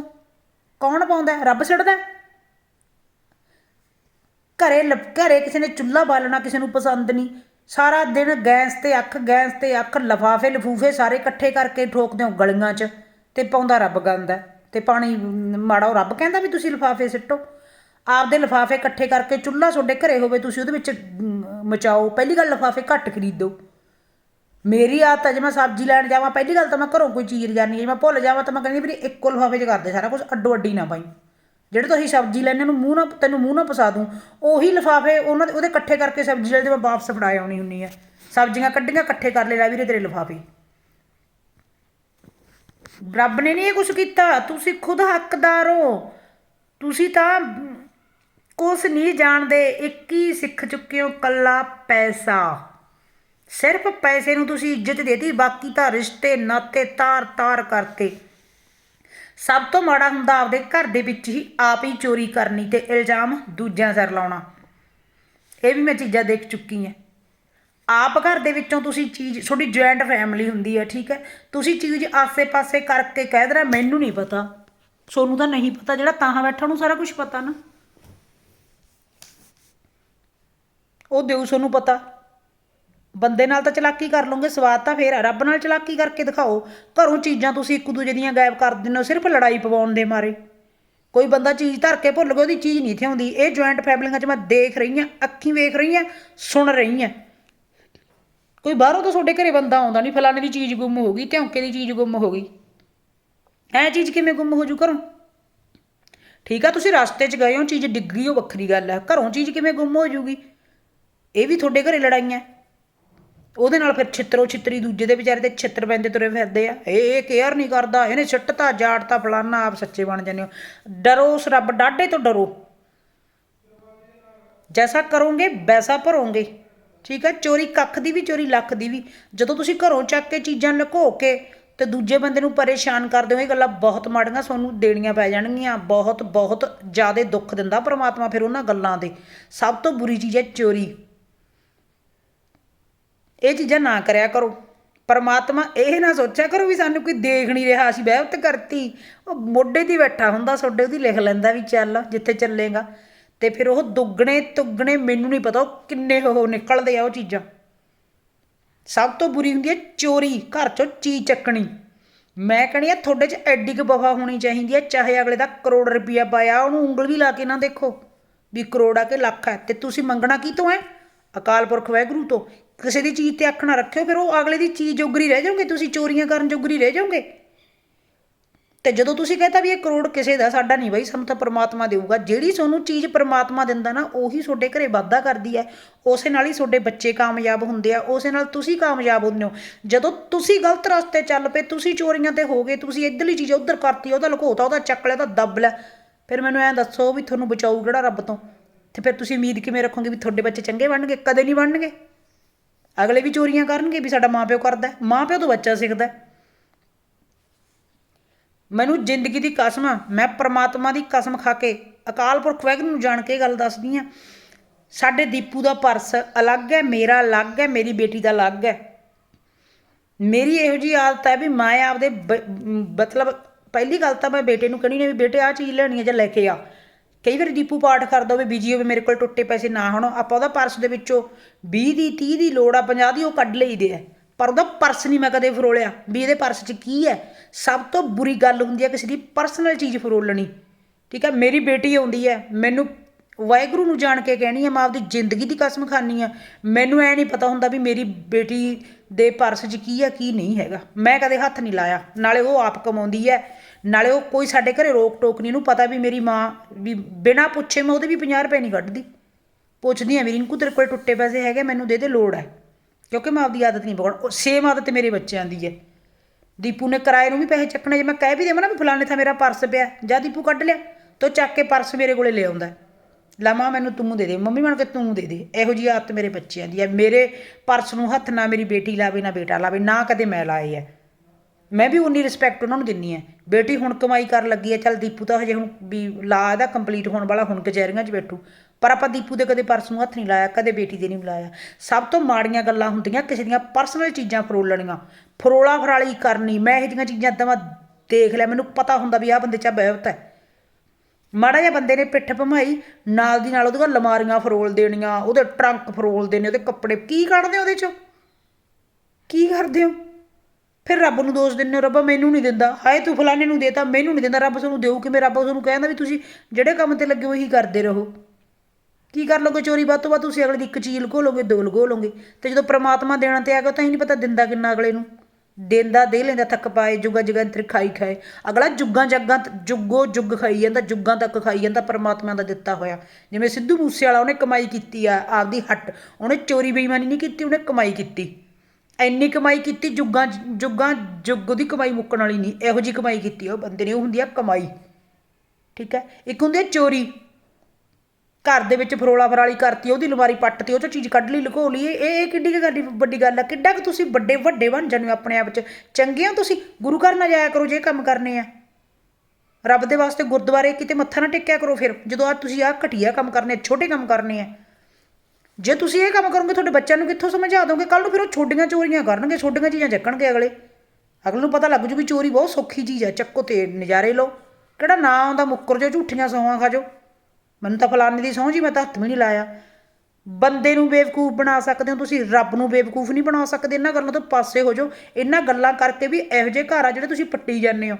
ਕੌਣ ਪਾਉਂਦਾ ਹੈ? ਰੱਬ ਸਿੱਟਦਾ ਹੈ? ਘਰੇ ਲ- ਘਰੇ ਕਿਸੇ ਨੇ ਚੁੱਲ੍ਹਾ ਬਾਲਣਾ, ਕਿਸੇ ਨੂੰ ਪਸੰਦ ਨਹੀਂ। ਸਾਰਾ ਦਿਨ ਗੈਸ ਤੇ ਅੱਖ, ਗੈਸ ਤੇ ਅੱਖ, ਲਫਾਫੇ, ਲਫੂਫੇ ਸਾਰੇ ਇਕੱਠੇ ਕਰਕੇ ਠੋਕਦੇ ਹੋ ਗਲੀਆਂ 'ਚ ਤੇ ਪਾਉਂਦਾ ਰੱਬ ਗੰਦ ਹੈ। ਤੇ ਪਾਣੀ ਮਾੜਾ ਉਹ ਰੱਬ ਕਹਿੰਦਾ ਵੀ ਤੁਸੀਂ ਲਫਾਫੇ ਸਿੱਟੋ। ਆਪਦੇ ਲਫਾਫੇ ਇਕੱਠੇ ਕਰਕੇ ਚੁੱਲ੍ਹਾ ਤੁਹਾਡੇ ਘਰੇ ਹੋਵੇ, ਤੁਸੀਂ ਉਹਦੇ ਵਿੱਚ ਮਚਾਓ। ਪਹਿਲੀ ਗੱਲ ਲਫਾਫੇ ਘੱਟ ਖਰੀਦੋ। ਮੇਰੀ ਆਦਤ ਹੈ ਜੇ ਮੈਂ ਸਬਜ਼ੀ ਲੈਣ ਜਾਵਾਂ, ਪਹਿਲੀ ਗੱਲ ਤਾਂ ਮੈਂ ਘਰੋਂ ਕੋਈ ਚੀਰ ਜਾਂਦੀ ਲਿਜਾਨੀ ਜੇ ਮੈਂ ਭੁੱਲ ਜਾਵਾਂ ਤਾਂ ਮੈਂ ਕਹਿੰਦੀ ਵੀ ਇੱਕੋ ਲਿਫਾਫੇ 'ਚ ਕਰਦੇ ਸਾਰਾ ਕੁਝ ਅੱਡੋ ਅੱਡੀ ਨਾ ਪਾਈ। ਜਿਹੜੇ ਤੁਸੀਂ ਸਬਜ਼ੀ ਲੈਣੇ ਨੂੰ ਮੂੰਹ ਨਾ ਤੈਨੂੰ ਮੂੰਹ ਨਾ ਫਸਾ ਦੂੰ, ਉਹੀ ਲਿਫਾਫੇ, ਉਹਨਾਂ ਦੇ, ਉਹਦੇ ਇਕੱਠੇ ਕਰਕੇ ਸਬਜ਼ੀ ਜਿਹੜੇ ਮੈਂ ਵਾਪਸ ਫੜਾ ਆਉਣੀ ਹੁੰਨੀ ਹੈ ਸਬਜ਼ੀਆਂ ਕੱਢੀਆਂ, ਇਕੱਠੇ ਕਰ ਲੈ ਲੈ ਵੀਰੇ ਤੇਰੇ ਲਿਫਾਫੇ। ਰੱਬ ਨੇ ਨਹੀਂ ਇਹ ਕੁਝ ਕੀਤਾ, ਤੁਸੀਂ ਖੁਦ ਹੱਕਦਾਰ ਹੋ। ਤੁਸੀਂ ਤਾਂ ਕੁਛ ਨਹੀਂ ਜਾਣਦੇ, ਇੱਕ ਹੀ ਸਿੱਖ ਚੁੱਕੇ ਹੋ ਕੱਲਾ ਪੈਸਾ। ਸਿਰਫ ਪੈਸੇ ਨੂੰ ਤੁਸੀਂ ਇੱਜ਼ਤ ਦੇਤੀ, ਬਾਕੀ ਤਾਂ ਰਿਸ਼ਤੇ, ਨਾਤੇ ਤਾਰ ਤਾਰ ਕਰਤੇ। ਸਭ ਤੋਂ ਮਾੜਾ ਹੁੰਦਾ ਆਪਦੇ ਘਰ ਦੇ ਵਿੱਚ ਹੀ ਆਪ ਹੀ ਚੋਰੀ ਕਰਨੀ ਤੇ ਇਲਜ਼ਾਮ ਦੂਜਿਆਂ ਸਿਰ ਲਾਉਣਾ। ਇਹ ਵੀ ਮੈਂ ਚੀਜ਼ਾਂ ਦੇਖ ਚੁੱਕੀ ਹਾਂ। ਆਪ ਘਰ ਦੇ ਵਿੱਚੋਂ ਤੁਸੀਂ ਚੀਜ਼, ਤੁਹਾਡੀ ਜੁਆਇੰਟ ਫੈਮਿਲੀ ਹੁੰਦੀ ਹੈ, ਠੀਕ ਹੈ? ਤੁਸੀਂ ਚੀਜ਼ ਆਸੇ-ਪਾਸੇ ਕਰਕੇ ਕਹਿ ਦਰਾ ਮੈਨੂੰ ਨਹੀਂ ਪਤਾ। ਸੋਨੂੰ ਤਾਂ ਨਹੀਂ ਪਤਾ, ਜਿਹੜਾ ਤਾਂ ਬੈਠਾ ਨੂੰ ਸਾਰਾ ਕੁਝ ਪਤਾ ਨਾ। ਉਹ ਦਿਓ, ਸੋਨੂੰ ਪਤਾ। ਬੰਦੇ ਨਾਲ ਤਾਂ ਚਲਾਕੀ ਕਰ ਲਓਗੇ ਸਵਾਦ ਤਾਂ ਫੇਰ ਆ, ਰੱਬ ਨਾਲ ਚਲਾਕੀ ਕਰਕੇ ਦਿਖਾਓ ਘਰੋਂ ਚੀਜ਼ਾਂ ਤੁਸੀਂ ਇੱਕ ਦੂਜੇ ਦੀਆਂ ਗਾਇਬ ਕਰ ਦਿੰਦੇ ਹੋ ਸਿਰਫ ਲੜਾਈ ਪਵਾਉਣ ਦੇ ਮਾਰੇ। ਕੋਈ ਬੰਦਾ ਚੀਜ਼ ਧਰ ਕੇ ਭੁੱਲ ਗਿਆ ਉਹਦੀ ਚੀਜ਼ ਨਹੀਂ ਥਿਆਉਂਦੀ ਇਹ ਜੁਆਇੰਟ ਫੈਮਲੀਆਂ 'ਚ ਮੈਂ ਦੇਖ ਰਹੀ ਹਾਂ ਅੱਖੀਂ ਵੇਖ ਰਹੀ ਹਾਂ ਸੁਣ ਰਹੀ ਹਾਂ ਕੋਈ ਬਾਹਰੋਂ ਤਾਂ ਤੁਹਾਡੇ ਘਰੇ ਬੰਦਾ ਆਉਂਦਾ ਨਹੀਂ ਫਲਾਣੇ ਦੀ ਚੀਜ਼ ਗੁੰਮ ਹੋ ਗਈ ਧਿਉਂਕੇ ਦੀ ਚੀਜ਼ ਗੁੰਮ ਹੋ ਗਈ। ਐ ਚੀਜ਼ ਕਿਵੇਂ ਗੁੰਮ ਹੋ ਜੂ ਘਰੋਂ? ਠੀਕ ਆ ਤੁਸੀਂ ਰਸਤੇ 'ਚ ਗਏ ਹੋ ਚੀਜ਼ ਡਿੱਗ ਗਈ ਉਹ ਵੱਖਰੀ ਗੱਲ ਹੈ ਘਰੋਂ ਚੀਜ਼ ਕਿਵੇਂ ਗੁੰਮ ਹੋ ਜੂਗੀ? ਇਹ ਵੀ ਤੁਹਾਡੇ ਘਰੇ ਲੜਾਈਆਂ। ਉਹਦੇ ਨਾਲ ਫਿਰ ਛਿੱਤਰੋ ਛਿੱਤਰੀ ਦੂਜੇ ਦੇ ਵਿਚਾਰੇ ਤੇ ਛਿੱਤਰ ਪੈਂਦੇ ਤੁਰੇ ਫਿਰਦੇ ਆ। ਇਹ ਕੇਅਰ ਨਹੀਂ ਕਰਦਾ, ਇਹਨੇ ਛੱਟਤਾ ਜਾੜਤਾ ਫਲਾਨਾ ਆਪ ਸੱਚੇ ਬਣ ਜਾਂਦੇ ਹੋ। ਡਰੋ ਉਸ ਰੱਬ, ਡਾਢੇ ਤੋਂ ਡਰੋ। ਜੈਸਾ ਕਰੋਗੇ, ਵੈਸਾ ਭਰੋਗੇ। ਠੀਕ ਹੈ ਚੋਰੀ ਕੱਖ ਦੀ ਵੀ, ਚੋਰੀ ਲੱਖ ਦੀ ਵੀ। ਜਦੋਂ ਤੁਸੀਂ ਘਰੋਂ ਚੱਕ ਕੇ ਚੀਜ਼ਾਂ ਲੁਕੋ ਕੇ ਤੇ ਦੂਜੇ ਬੰਦੇ ਨੂੰ ਪਰੇਸ਼ਾਨ ਕਰਦੇ ਹੋ, ਇਹ ਗੱਲਾਂ ਬਹੁਤ ਮਾੜੀਆਂ ਤੁਹਾਨੂੰ ਦੇਣੀਆਂ ਪੈ ਜਾਣਗੀਆਂ। ਬਹੁਤ ਬਹੁਤ ਜ਼ਿਆਦਾ ਦੁੱਖ ਦਿੰਦਾ ਪ੍ਰਮਾਤਮਾ ਫਿਰ ਉਹਨਾਂ ਗੱਲਾਂ ਦੇ। ਸਭ ਤੋਂ ਬੁਰੀ ਚੀਜ਼ ਹੈ ਚੋਰੀ। ਇਹ ਚੀਜ਼ਾਂ ਨਾ ਕਰਿਆ ਕਰੋ। ਪਰਮਾਤਮਾ ਇਹ ਨਾ ਸੋਚਿਆ ਕਰੋ ਵੀ ਸਾਨੂੰ ਕੋਈ ਦੇਖ ਨਹੀਂ ਰਿਹਾ, ਅਸੀਂ ਬਹਿਤ ਕਰਤੀ। ਉਹ ਮੋਢੇ ਦੀ ਬੈਠਾ ਹੁੰਦਾ ਤੁਹਾਡੇ ਉਹਦੀ ਲਿਖ ਲੈਂਦਾ ਵੀ ਚੱਲ, ਜਿੱਥੇ ਚੱਲੇਗਾ। ਤੇ ਫਿਰ ਉਹ ਦੁੱਗਣੇ ਤੁੱਗਣੇ ਮੈਨੂੰ ਨਹੀਂ ਪਤਾ ਉਹ ਕਿੰਨੇ ਉਹ ਨਿਕਲਦੇ ਆ ਉਹ ਚੀਜ਼ਾਂ। ਸਭ ਤੋਂ ਬੁਰੀ ਹੁੰਦੀ ਹੈ ਚੋਰੀ, ਘਰ ਚੋਂ ਚੀਜ਼ ਚੱਕਣੀ। ਮੈਂ ਕਹਿੰਦੀ ਆ ਤੁਹਾਡੇ 'ਚ ਐਡੀ ਕੁ ਵਫਾ ਹੋਣੀ ਚਾਹੀਦੀ ਹੈ, ਚਾਹੇ ਅਗਲੇ ਦਾ ਕਰੋੜ ਰੁਪਈਆ ਪਾਇਆ, ਉਹਨੂੰ ਉਂਗਲ ਵੀ ਲਾ ਕੇ ਨਾ ਦੇਖੋ। ਵੀ ਕਰੋੜ ਆ ਕੇ ਲੱਖ ਹੈ, ਤੇ ਤੁਸੀਂ ਮੰਗਣਾ ਕੀ ਤੋਂ ਹੈ? ਅਕਾਲ ਪੁਰਖ ਵਾਹਿਗੁਰੂ ਤੋਂ। ਕਿਸੇ ਦੀ ਚੀਜ਼ ਤੇ ਅੱਖ ਨਾ ਰੱਖਿਓ, ਫਿਰ ਉਹ ਅਗਲੇ ਦੀ ਚੀਜ਼ ਜੋਗਰੀ ਰਹਿ ਜਾਓਗੇ, ਤੁਸੀਂ ਚੋਰੀਆਂ ਕਰਨ ਜੋਗਰੀ ਰਹਿ ਜਾਓਗੇ। ਤੇ ਜਦੋਂ ਤੁਸੀਂ ਕਹਤਾ ਵੀ ਇਹ ਕਰੋੜ ਕਿਸੇ ਦਾ, ਸਾਡਾ ਨਹੀਂ ਬਾਈ, ਸਾਨੂੰ ਤਾਂ ਪ੍ਰਮਾਤਮਾ ਦੇਊਗਾ। ਜਿਹੜੀ ਤੁਹਾਨੂੰ ਚੀਜ਼ ਪ੍ਰਮਾਤਮਾ ਦਿੰਦਾ ਨਾ, ਉਹੀ ਤੁਹਾਡੇ ਘਰੇ ਵਾਧਾ ਕਰਦੀ ਹੈ। ਉਸੇ ਨਾਲ ਹੀ ਤੁਹਾਡੇ ਬੱਚੇ ਕਾਮਯਾਬ ਹੁੰਦੇ ਆ, ਉਸੇ ਨਾਲ ਤੁਸੀਂ ਕਾਮਯਾਬ ਹੁੰਦੇ ਹੋ। ਜਦੋਂ ਤੁਸੀਂ ਗਲਤ ਰਸਤੇ ਚੱਲ ਪਏ, ਤੁਸੀਂ ਚੋਰੀਆਂ ਤੇ ਹੋ ਗਏ, ਤੁਸੀਂ ਇੱਧਰਲੀ ਚੀਜ਼ ਉੱਧਰ ਕਰਤੀ, ਉਹਦਾ ਲੁਕੋਤਾ, ਉਹਦਾ ਚੱਕ ਲਿਆ ਉਹਦਾ ਦੱਬ ਲਿਆ। ਫਿਰ ਮੈਨੂੰ ਐਂ ਦੱਸੋ ਵੀ ਤੁਹਾਨੂੰ ਬਚਾਊ ਕਿਹੜਾ ਰੱਬ ਤੋਂ? ਤੇ ਫਿਰ ਤੁਸੀਂ ਉਮੀਦ ਕਿਵੇਂ ਰੱਖੋਗੇ ਵੀ ਤੁਹਾਡੇ ਬੱਚੇ ਚੰਗੇ ਬਣਨਗੇ? ਕਦੇ ਨਹੀਂ ਬਣਨਗੇ। ਅਗਲੇ ਵੀ ਚੋਰੀਆਂ ਕਰਨਗੇ ਵੀ ਸਾਡਾ ਮਾਪਿਓ ਕਰਦਾ ਹੈ। ਮਾਪਿਓ ਤੋਂ ਬੱਚਾ ਸਿੱਖਦਾ ਮੈਨੂੰ ਜ਼ਿੰਦਗੀ ਦੀ ਕਸਮ ਮੈਂ ਪ੍ਰਮਾਤਮਾ ਦੀ ਕਸਮ ਖਾ ਕੇ ਅਕਾਲ ਪੁਰਖ ਵਾਹਿਗੁਰੂ ਨੂੰ ਜਾਣ ਕੇ ਗੱਲ ਦੱਸਦੀ ਆ, ਸਾਡੇ ਦੀਪੂ ਦਾ ਪਰਸ ਅਲੱਗ ਹੈ, ਮੇਰਾ ਅਲੱਗ ਹੈ, ਮੇਰੀ ਬੇਟੀ ਦਾ ਅਲੱਗ ਹੈ। ਮੇਰੀ ਇਹੋ ਜੀ ਆਦਤ ਹੈ ਵੀ ਮੈਂ ਆਪਦੇ ਬ- ਮਤਲਬ ਪਹਿਲੀ ਗੱਲ ਤਾਂ ਮੈਂ ਬੇਟੇ ਨੂੰ ਕਹਿਣੀ ਨੇ ਵੀ ਬੇਟੇ ਆ ਚੀਜ਼ ਲੈਣੀ ਹੈ ਜਾਂ ਲੈ ਕੇ ਆ। ਕਈ ਵਾਰੀ ਦੀਪੂ ਪਾਠ ਕਰਦਾ ਹੋਵੇ, ਬੀਜੀ ਹੋਵੇ, ਮੇਰੇ ਕੋਲ ਟੁੱਟੇ ਪੈਸੇ ਨਾ ਹੋਣ, ਆਪਾਂ ਉਹਦਾ ਪਰਸ ਦੇ ਵਿੱਚੋਂ 20 ਦੀ 30 ਦੀ ਲੋੜ ਆ 50 ਦੀ ਉਹ ਕੱਢ ਲਈਦੇ ਆ। ਪਰ ਉਹਦਾ ਪਰਸ ਨਹੀਂ ਮੈਂ ਕਦੇ ਫਰੋਲਿਆ, ਵੀ ਇਹਦੇ ਪਰਸ 'ਚ ਕੀ ਹੈ? ਸਭ ਤੋਂ ਬੁਰੀ ਗੱਲ ਹੁੰਦੀ ਹੈ ਕਿਸੇ ਦੀ ਪਰਸਨਲ ਚੀਜ਼ ਫਰੋਲਣੀ। ਠੀਕ ਹੈ, ਮੇਰੀ ਬੇਟੀ ਆਉਂਦੀ ਹੈ, ਮੈਨੂੰ ਵਾਹਿਗੁਰੂ ਨੂੰ ਜਾਣ ਕੇ ਕਹਿਣੀ ਆ ਮੈਂ ਆਪਦੀ ਜ਼ਿੰਦਗੀ ਦੀ ਕਸਮ ਖਾਨੀ ਆ ਮੈਨੂੰ ਐ ਨਹੀਂ ਪਤਾ ਹੁੰਦਾ ਵੀ ਮੇਰੀ ਬੇਟੀ ਦੇ ਪਰਸ 'ਚ ਕੀ ਹੈ, ਕੀ ਨਹੀਂ ਹੈਗਾ। ਮੈਂ ਕਦੇ ਹੱਥ ਨਹੀਂ ਲਾਇਆ, ਨਾਲੇ ਉਹ ਆਪ ਕਮਾਉਂਦੀ ਹੈ। ਨਾਲੇ ਉਹ ਕੋਈ ਸਾਡੇ ਘਰੇ ਰੋਕ ਟੋਕ ਨਹੀਂ, ਇਹਨੂੰ ਪਤਾ ਵੀ ਮੇਰੀ ਮਾਂ, ਵੀ ਬਿਨਾਂ ਪੁੱਛੇ ਮੈਂ ਉਹਦੇ ਵੀ 50 ਰੁਪਏ ਨਹੀਂ ਕੱਢਦੀ। ਪੁੱਛਦੀ ਆ ਮੇਰੀ ਇਨਕੂ ਤੇਰੇ ਕੋਲ ਟੁੱਟੇ ਪੈਸੇ ਹੈਗੇ, ਮੈਨੂੰ ਦੇ ਦੇ, ਲੋੜ ਹੈ। ਕਿਉਂਕਿ ਮੈਂ ਆਪਦੀ ਆਦਤ ਨਹੀਂ ਪਕੜ ਸੇਮ ਆਦਤ ਮੇਰੇ ਬੱਚਿਆਂ ਦੀ ਹੈ। ਦੀਪੂ ਨੇ ਕਿਰਾਏ ਨੂੰ ਵੀ ਪੈਸੇ ਚੱਕਣੇ, ਜੇ ਮੈਂ ਕਹਿ ਵੀ ਦੇਵਾਂ ਨਾ ਵੀ ਫਲਾਣੇ ਥਾਂ ਮੇਰਾ ਪਰਸ ਪਿਆ ਜਾਂ ਦੀਪੂ ਕੱਢ ਲਿਆ, ਤੋ ਚੱਕ ਕੇ ਪਰਸ ਮੇਰੇ ਕੋਲੇ ਲੈ ਆਉਂਦਾ ਲਮਾ ਮੈਨੂੰ ਤੂੰ ਦੇ ਦੇ, ਮੰਮੀ ਬਣ ਕੇ ਤੂੰ ਦੇ ਦੇ। ਇਹੋ ਜੀ ਆਦਤ ਮੇਰੇ ਬੱਚਿਆਂ ਦੀ ਹੈ। ਮੇਰੇ ਪਰਸ ਨੂੰ ਹੱਥ ਨਾ ਮੇਰੀ ਬੇਟੀ ਲਾਵੇ, ਨਾ ਬੇਟਾ ਲਾਵੇ, ਨਾ ਕਦੇ ਮੈਂ ਲਾਏ ਹੈ। ਮੈਂ ਵੀ ਉਨੀ ਰਿਸਪੈਕਟ ਉਹਨਾਂ ਨੂੰ ਦਿੰਨੀ ਹੈ ਬੇਟੀ ਹੁਣ ਕਮਾਈ ਕਰਨ ਲੱਗੀ ਹੈ ਚੱਲ ਦੀਪੂ ਤਾਂ ਹਜੇ ਹੁਣ ਵੀ ਲਾ ਇਹਦਾ ਕੰਪਲੀਟ ਹੋਣ ਵਾਲਾ, ਹੁਣ ਕਚਹਿਰੀਆਂ 'ਚ ਬੈਠੂ। ਪਰ ਆਪਾਂ ਦੀਪੂ ਦੇ ਕਦੇ ਪਰਸ ਨੂੰ ਹੱਥ ਨਹੀਂ ਲਾਇਆ, ਕਦੇ ਬੇਟੀ ਦੇ ਨਹੀਂ ਲਾਇਆ ਸਭ ਤੋਂ ਮਾੜੀਆਂ ਗੱਲਾਂ ਹੁੰਦੀਆਂ ਕਿਸੇ ਦੀਆਂ ਪਰਸਨਲ ਚੀਜ਼ਾਂ ਫਰੋਲਣੀਆਂ ਫਰੋਲਾ ਫਰਾਲੀ ਕਰਨੀ, ਮੈਂ ਇਹੋ ਜਿਹੀਆਂ ਚੀਜ਼ਾਂ ਤਾਂ ਮੈਂ ਦੇਖ ਲਿਆ, ਮੈਨੂੰ ਪਤਾ ਹੁੰਦਾ ਵੀ ਆਹ ਬੰਦੇ 'ਚ ਬਹਿਵਤ ਹੈ। ਮਾੜਾ ਜਿਹਾ ਬੰਦੇ ਨੇ ਪਿੱਠ ਭਮਾਈ, ਨਾਲ ਦੀ ਨਾਲ ਉਹਦੇ ਉਹਦੀਆਂ ਲਮਾਰੀਆਂ ਫਰੋਲ ਦੇਣੀਆਂ, ਉਹਦੇ ਟਰੰਕ ਫਰੋਲ ਦੇਣੇ, ਉਹਦੇ ਕੱਪੜੇ ਕੀ ਕੱਢਦੇ ਉਹਦੇ 'ਚੋਂ? ਕੀ ਕਰਦੇ ਹੋ? ਫਿਰ ਰੱਬ ਨੂੰ ਦੋਸ਼ ਦਿੰਦੇ ਹੋ, ਰੱਬਾ ਮੈਨੂੰ ਨਹੀਂ ਦਿੰਦਾ। ਹਾਏ ਤੂੰ ਫਲਾਣੇ ਨੂੰ ਦੇਤਾ, ਮੈਨੂੰ ਨਹੀਂ ਦਿੰਦਾ, ਰੱਬ ਤੁਹਾਨੂੰ ਦੇਊ ਕਿਵੇਂ? ਰੱਬ ਤੁਹਾਨੂੰ ਕਹਿੰਦਾ ਵੀ ਤੁਸੀਂ ਜਿਹੜੇ ਕੰਮ ਤੇ ਲੱਗੇ ਹੋ ਉਹੀ ਕਰਦੇ ਰਹੋ। ਕੀ ਕਰ ਲੋਗੇ ਚੋਰੀ? ਵੱਧ ਤੋਂ ਵੱਧ ਤੁਸੀਂ ਅਗਲੇ ਦੀ ਇੱਕ ਚੀਜ਼ ਲਗੋ ਲੋਗੇ ਦੋ ਲੁਕੋ ਲੋਗੇ ਤੇ ਜਦੋਂ ਪ੍ਰਮਾਤਮਾ ਦੇਣ ਤੇ ਆ ਗਿਆ ਤਾਂ ਹੀ ਨਹੀਂ ਪਤਾ ਦਿੰਦਾ ਕਿੰਨਾ ਅਗਲੇ ਨੂੰ। ਦੇਂਦਾ ਦੇ ਲੈਂਦਾ, ਥੱਕ ਪਾਏ, ਜੁਗਾ ਜਗੰਤਰ ਖਾਈ ਖਾਏ। ਅਗਲਾ ਜੁਗਾਂ ਜੱਗਾਂ ਤ- ਜੁਗੋ ਜੁਗ ਖਾਈ ਜਾਂਦਾ, ਜੁਗਾਂ ਤੱਕ ਖਾਈ ਜਾਂਦਾ, ਪਰਮਾਤਮਾ ਦਾ ਦਿੱਤਾ ਹੋਇਆ। ਜਿਵੇਂ ਸਿੱਧੂ ਮੂਸੇ ਵਾਲਾ ਉਹਨੇ ਕਮਾਈ ਕੀਤੀ ਆ, ਆਪਦੀ ਹੱਟ। ਉਹਨੇ ਚੋਰੀ ਬੇਈਮਾਨੀ ਨਹੀਂ ਕੀਤੀ, ਉਹਨੇ ਕਮਾਈ ਕੀਤੀ। ਇੰਨੀ ਕਮਾਈ ਕੀਤੀ, ਜੁੱਗਾਂ ਜੁੱਗਾਂ, ਜੁੱਗ ਦੀ ਕਮਾਈ ਮੁੱਕਣ ਵਾਲੀ ਨਹੀਂ, ਇਹੋ ਜੀ ਕਮਾਈ ਕੀਤੀ ਉਹ ਬੰਦੇ ਨੇ, ਉਹ ਹੁੰਦੀ ਆ ਕਮਾਈ। ਠੀਕ ਹੈ? ਇੱਕ ਹੁੰਦੀ ਹੈ ਚੋਰੀ। ਘਰ ਦੇ ਵਿੱਚ ਫਰੋਲਾ ਫਰਾਲੀ ਕਰਤੀ, ਉਹਦੀ ਲਵਾਰੀ ਪੱਟ ਤੇ ਉਹ ਚੋਂ ਚੀਜ਼ ਕੱਢ ਲਈ, ਲੁਕੋ ਲਈ, ਇਹ ਇਹ ਕਿੱਡੀ ਕੁ ਗੱਲ, ਵੱਡੀ ਗੱਲ ਆ। ਕਿੱਡਾ ਕਿ ਤੁਸੀਂ ਵੱਡੇ ਵੱਡੇ ਬਣ ਜਾਂਦੇ ਹੋ ਆਪਣੇ ਆਪ 'ਚ। ਚੰਗੇ ਹੋ ਤੁਸੀਂ, ਗੁਰੂ ਘਰ ਨਾ ਜਾਇਆ ਕਰੋ ਜੇ ਕੰਮ ਕਰਨੇ ਆ। ਰੱਬ ਦੇ ਵਾਸਤੇ ਗੁਰਦੁਆਰੇ ਕਿਤੇ ਮੱਥਾ ਨਾ ਟੇਕਿਆ ਕਰੋ ਫਿਰ, ਜਦੋਂ ਆ ਤੁਸੀਂ ਆ ਘਟੀਆ ਕੰਮ ਕਰਨੇ ਛੋਟੇ ਕੰਮ ਕਰਨੇ ਆ। ਜੇ ਤੁਸੀਂ ਇਹ ਕੰਮ ਕਰੋਗੇ, ਤੁਹਾਡੇ ਬੱਚਿਆਂ ਨੂੰ ਕਿੱਥੋਂ ਸਮਝਾ ਦੋਗੇ? ਕੱਲ ਨੂੰ ਫਿਰ ਉਹ ਛੋਡੀਆਂ ਚੋਰੀਆਂ ਕਰਨਗੇ ਛੋਡੀਆਂ ਚੀਜ਼ਾਂ ਚੱਕਣਗੇ ਅਗਲੇ। ਅਗਲੇ ਨੂੰ ਪਤਾ ਲੱਗ ਜੂ ਵੀ ਚੋਰੀ ਬਹੁਤ ਸੌਖੀ ਚੀਜ਼ ਆ ਚੱਕੋ ਤੇ ਨਜ਼ਾਰੇ ਲਓ। ਕਿਹੜਾ ਨਾ ਆਉਂਦਾ? ਮੁੱਕਰ ਜੋ ਝੂਠੀਆਂ ਸੌਹਾਂ ਖਾਜੋ ਮੈਨੂੰ ਤਾਂ ਫਲਾਣੇ ਦੀ ਸਹੁੰ ਜੀ, ਮੈਂ ਤਾਂ ਹੱਥ ਵੀ ਨਹੀਂ ਲਾਇਆ। ਬੰਦੇ ਨੂੰ ਬੇਵਕੂਫ ਬਣਾ ਸਕਦੇ ਹੋ ਤੁਸੀਂ, ਰੱਬ ਨੂੰ ਬੇਵਕੂਫ ਨਹੀਂ ਬਣਾ ਸਕਦੇ। ਇਹਨਾਂ ਗੱਲਾਂ ਤੋਂ ਪਾਸੇ ਹੋ ਜਾਓ। ਇਹਨਾਂ ਗੱਲਾਂ ਕਰਕੇ ਵੀ ਇਹੋ ਜਿਹੇ ਘਰ ਆ ਜਿਹੜੇ ਤੁਸੀਂ ਪੱਟੀ ਜਾਂਦੇ ਹੋ।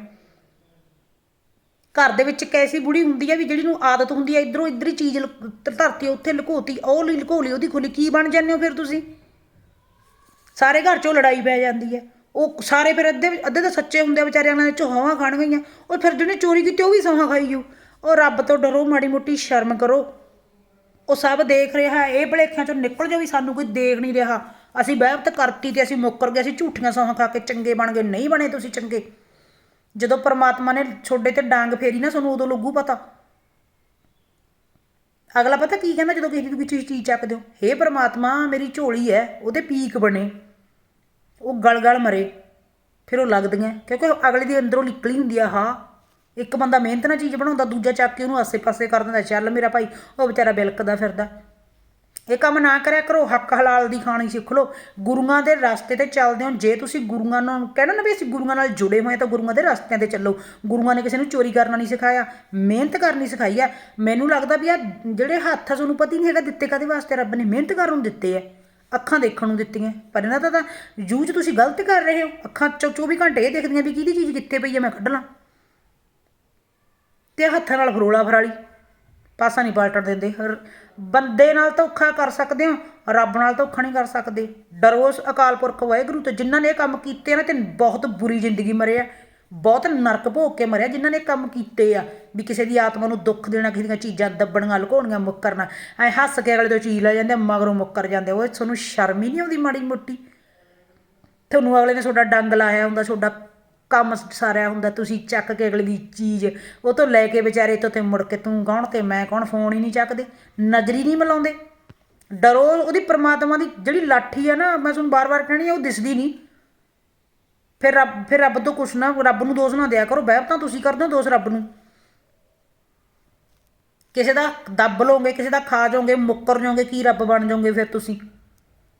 ਘਰ ਦੇ ਵਿੱਚ ਕੈਸੀ ਬੁੜੀ ਹੁੰਦੀ ਹੈ ਵੀ ਜਿਹੜੀ ਨੂੰ ਆਦਤ ਹੁੰਦੀ ਹੈ ਇਧਰੋਂ ਇਧਰ ਹੀ ਚੀਜ਼ ਲੁਕ- ਧਰਤੀ ਉੱਥੇ ਲੁਕੋਤੀ, ਉਹ ਲਈ ਲੁਕੋ ਲਈ ਉਹਦੀ ਖੁੱਲੀ, ਕੀ ਬਣ ਜਾਂਦੇ ਹੋ ਫਿਰ ਤੁਸੀਂ? ਸਾਰੇ ਘਰ 'ਚੋਂ ਲੜਾਈ ਪੈ ਜਾਂਦੀ ਹੈ ਉਹ ਸਾਰੇ ਫਿਰ ਅੱਧੇ ਅੱਧੇ ਤਾਂ ਸੱਚੇ ਹੁੰਦੇ ਆ ਵਿਚਾਰਿਆਂ ਨਾਲ ਚੋਂ ਖਾਣ ਗਈਆਂ। ਉਹ ਫਿਰ ਜਿਹਨੇ ਚੋਰੀ ਕੀਤੀ, ਉਹ ਵੀ ਸੌਹਾਂ ਖਾਈ ਜੂ ਉਹ ਰੱਬ ਤੋਂ ਡਰੋ, ਮਾੜੀ ਮੋਟੀ ਸ਼ਰਮ ਕਰੋ। ਉਹ ਸਭ ਦੇਖ ਰਿਹਾ ਇਹ ਭਲੇਖਿਆਂ ਚੋਂ ਨਿਕਲ ਜਾ ਵੀ ਸਾਨੂੰ ਕੋਈ ਦੇਖ ਨਹੀਂ ਰਿਹਾ। ਅਸੀਂ ਬਹਿਬਤ ਕਰਤੀ ਤੇ ਅਸੀਂ ਮੁੱਕਰ ਗਏ, ਅਸੀਂ ਝੂਠੀਆਂ ਸੌਹਾਂ ਖਾ ਕੇ ਚੰਗੇ ਬਣ ਗਏ, ਨਹੀਂ ਬਣੇ ਤੁਸੀਂ ਚੰਗੇ। ਜਦੋਂ ਪਰਮਾਤਮਾ ਨੇ ਛੋਡੇ ਤੇ ਡਾਂਗ ਫੇਰੀ ਨਾ ਤੁਹਾਨੂੰ ਉਦੋਂ ਲੱਗੂ ਪਤਾ। ਅਗਲਾ ਪਤਾ ਕੀ ਕਹਿੰਦਾ, ਜਦੋਂ ਕਿਸੇ ਦੀ ਚੀਜ਼ ਚੀਜ਼ ਚੱਕਦੇ ਹੋ, ਹੇ ਪਰਮਾਤਮਾ, ਮੇਰੀ ਝੋਲੀ ਹੈ ਉਹਦੇ ਪੀਕ ਬਣੇ, ਉਹ ਗਲ ਗਲ ਮਰੇ, ਫਿਰ ਉਹ ਲੱਗਦੀਆਂ, ਕਿਉਂਕਿ ਅਗਲੇ ਦੀ ਅੰਦਰੋਂ ਨਿਕਲੀ ਹੁੰਦੀ ਆ, ਹਾਂ। ਇੱਕ ਬੰਦਾ ਮਿਹਨਤ ਨਾਲ ਚੀਜ਼ ਬਣਾਉਂਦਾ, ਦੂਜਾ ਚੱਕ ਕੇ ਉਹਨੂੰ ਆਸੇ-ਪਾਸੇ ਕਰ ਦਿੰਦਾ, ਚੱਲ ਮੇਰਾ ਭਾਈ, ਉਹ ਵਿਚਾਰਾ ਬਿਲਕਦਾ ਫਿਰਦਾ। ਇਹ ਕੰਮ ਨਾ ਕਰਿਆ ਕਰੋ, ਹੱਕ ਹਲਾਲ ਦੀ ਖਾਣੀ ਸਿੱਖ ਲਓ। ਗੁਰੂਆਂ ਦੇ ਰਸਤੇ ਤੇ ਚੱਲਦੇ ਹੋ, ਜੇ ਤੁਸੀਂ ਗੁਰੂਆਂ ਨੂੰ ਕਹਿਣਾ ਨਾ ਵੀ ਅਸੀਂ ਗੁਰੂਆਂ ਨਾਲ ਜੁੜੇ ਹੋਏ ਤਾਂ ਗੁਰੂਆਂ ਦੇ ਰਸਤਿਆਂ ਤੇ ਚੱਲੋ। ਗੁਰੂਆਂ ਨੇ ਕਿਸੇ ਨੂੰ ਚੋਰੀ ਕਰਨਾ ਨਹੀਂ ਸਿਖਾਇਆ, ਮਿਹਨਤ ਕਰਨੀ ਸਿਖਾਈ ਹੈ। ਮੈਨੂੰ ਲੱਗਦਾ ਵੀ ਆ ਜਿਹੜੇ ਹੱਥ ਆ, ਤੁਹਾਨੂੰ ਪਤਾ ਨਹੀਂ ਹੈਗਾ ਦਿੱਤੇ ਕਾਦੇ ਵਾਸਤੇ ਰੱਬ ਨੇ ਮਿਹਨਤ ਕਰਨ ਨੂੰ ਦਿੱਤੇ ਆ। ਅੱਖਾਂ ਦੇਖਣ ਨੂੰ ਦਿੱਤੀਆਂ। ਪਰ ਇਹਨਾਂ ਦਾ ਤਾਂ ਯੂਜ ਤੁਸੀਂ ਗਲਤ ਕਰ ਰਹੇ ਹੋ। ਅੱਖਾਂ ਚੋਂ 24 ਘੰਟੇ ਇਹ ਦੇਖਦੀਆਂ ਵੀ ਕਿਹਦੀ ਚੀਜ਼ ਕਿੱਥੇ ਪਈ ਹੈ, ਮੈਂ ਕੱਢ ਲਾਂ। ਤੇ ਹੱਥਾਂ ਨਾਲ ਫਰੋਲਾ ਫਰਾਲੀ। ਪਾਸਾ ਨਹੀਂ ਪਲਟਣ ਦਿੰਦੇ। ਬੰਦੇ ਨਾਲ ਧੋਖਾ ਕਰ ਸਕਦੇ ਹੋ, ਰੱਬ ਨਾਲ ਧੋਖਾ ਨਹੀਂ ਕਰ ਸਕਦੇ। ਡਰੋਸ ਅਕਾਲ ਪੁਰਖ ਵਾਹਿਗੁਰੂ ਤੋਂ, ਜਿਨ੍ਹਾਂ ਨੇ ਇਹ ਕੰਮ ਕੀਤੇ ਨਾ, ਤੇ ਬਹੁਤ ਬੁਰੀ ਜ਼ਿੰਦਗੀ ਮਰਿਆ ਬਹੁਤ ਨਰਕ ਭੋਗ ਕੇ ਮਰਿਆ ਜਿਨ੍ਹਾਂ ਨੇ ਕੰਮ ਕੀਤੇ ਆ, ਵੀ ਕਿਸੇ ਦੀ ਆਤਮਾ ਨੂੰ ਦੁੱਖ ਦੇਣਾ, ਕਿਸੇ ਦੀਆਂ ਚੀਜ਼ਾਂ ਦੱਬਣੀਆਂ ਲੁਕਾਉਣੀਆਂ ਮੁੱਕਰਨਾ ਐ ਹੱਸ ਕੇ ਅਗਲੇ ਤੋਂ ਚੀਜ਼ ਲੈ ਜਾਂਦੇ ਮਗਰੋਂ ਮੁੱਕਰ ਜਾਂਦੇ ਉਹ ਤੁਹਾਨੂੰ ਸ਼ਰਮ ਹੀ ਨਹੀਂ ਆਉਂਦੀ ਮਾੜੀ ਮੋਟੀ? ਤੁਹਾਨੂੰ ਅਗਲੇ ਨੇ ਤੁਹਾਡਾ ਡੰਗ ਲਾਇਆ ਹੁੰਦਾ, ਤੁਹਾਡਾ ਕੰਮ ਸਾਰਿਆ ਹੁੰਦਾ, ਤੁਸੀਂ ਚੱਕ ਕੇ ਅਗਲੇ ਦੀ ਚੀਜ਼, ਉਹ ਤੋਂ ਲੈ ਕੇ ਵਿਚਾਰੇ ਤੋਂ ਤੇ ਮੁੜ ਕੇ ਤੂੰ ਕੌਣ ਤੇ ਮੈਂ ਕੌਣ, ਫੋਨ ਹੀ ਨਹੀਂ ਚੱਕਦੇ, ਨਜ਼ਰੀ ਨਹੀਂ ਮਿਲਾਉਂਦੇ। ਡਰੋ ਉਹਦੀ ਪ੍ਰਮਾਤਮਾ ਦੀ ਜਿਹੜੀ ਲਾਠੀ ਆ ਨਾ, ਮੈਂ ਤੁਹਾਨੂੰ ਬਾਰ-ਬਾਰ ਕਹਿਣੀ ਆ, ਉਹ ਦਿਸਦੀ ਨਹੀਂ। ਫਿਰ ਰੱਬ ਫਿਰ ਰੱਬ ਤੋਂ ਕੁਛ ਨਾ, ਰੱਬ ਨੂੰ ਦੋਸ਼ ਨਾ ਦਿਆ ਕਰੋ ਬਹਿਬ ਤਾਂ ਤੁਸੀਂ ਕਰਦੇ ਹੋ ਦੋਸ਼ ਰੱਬ ਨੂੰ। ਕਿਸੇ ਦਾ ਦੱਬ ਲੋਗੇ ਕਿਸੇ ਦਾ ਖਾ ਜਾਓਗੇ, ਮੁੱਕਰ ਜਾਓਗੇ, ਕੀ ਰੱਬ ਬਣ ਜਾਓਗੇ ਫਿਰ ਤੁਸੀਂ?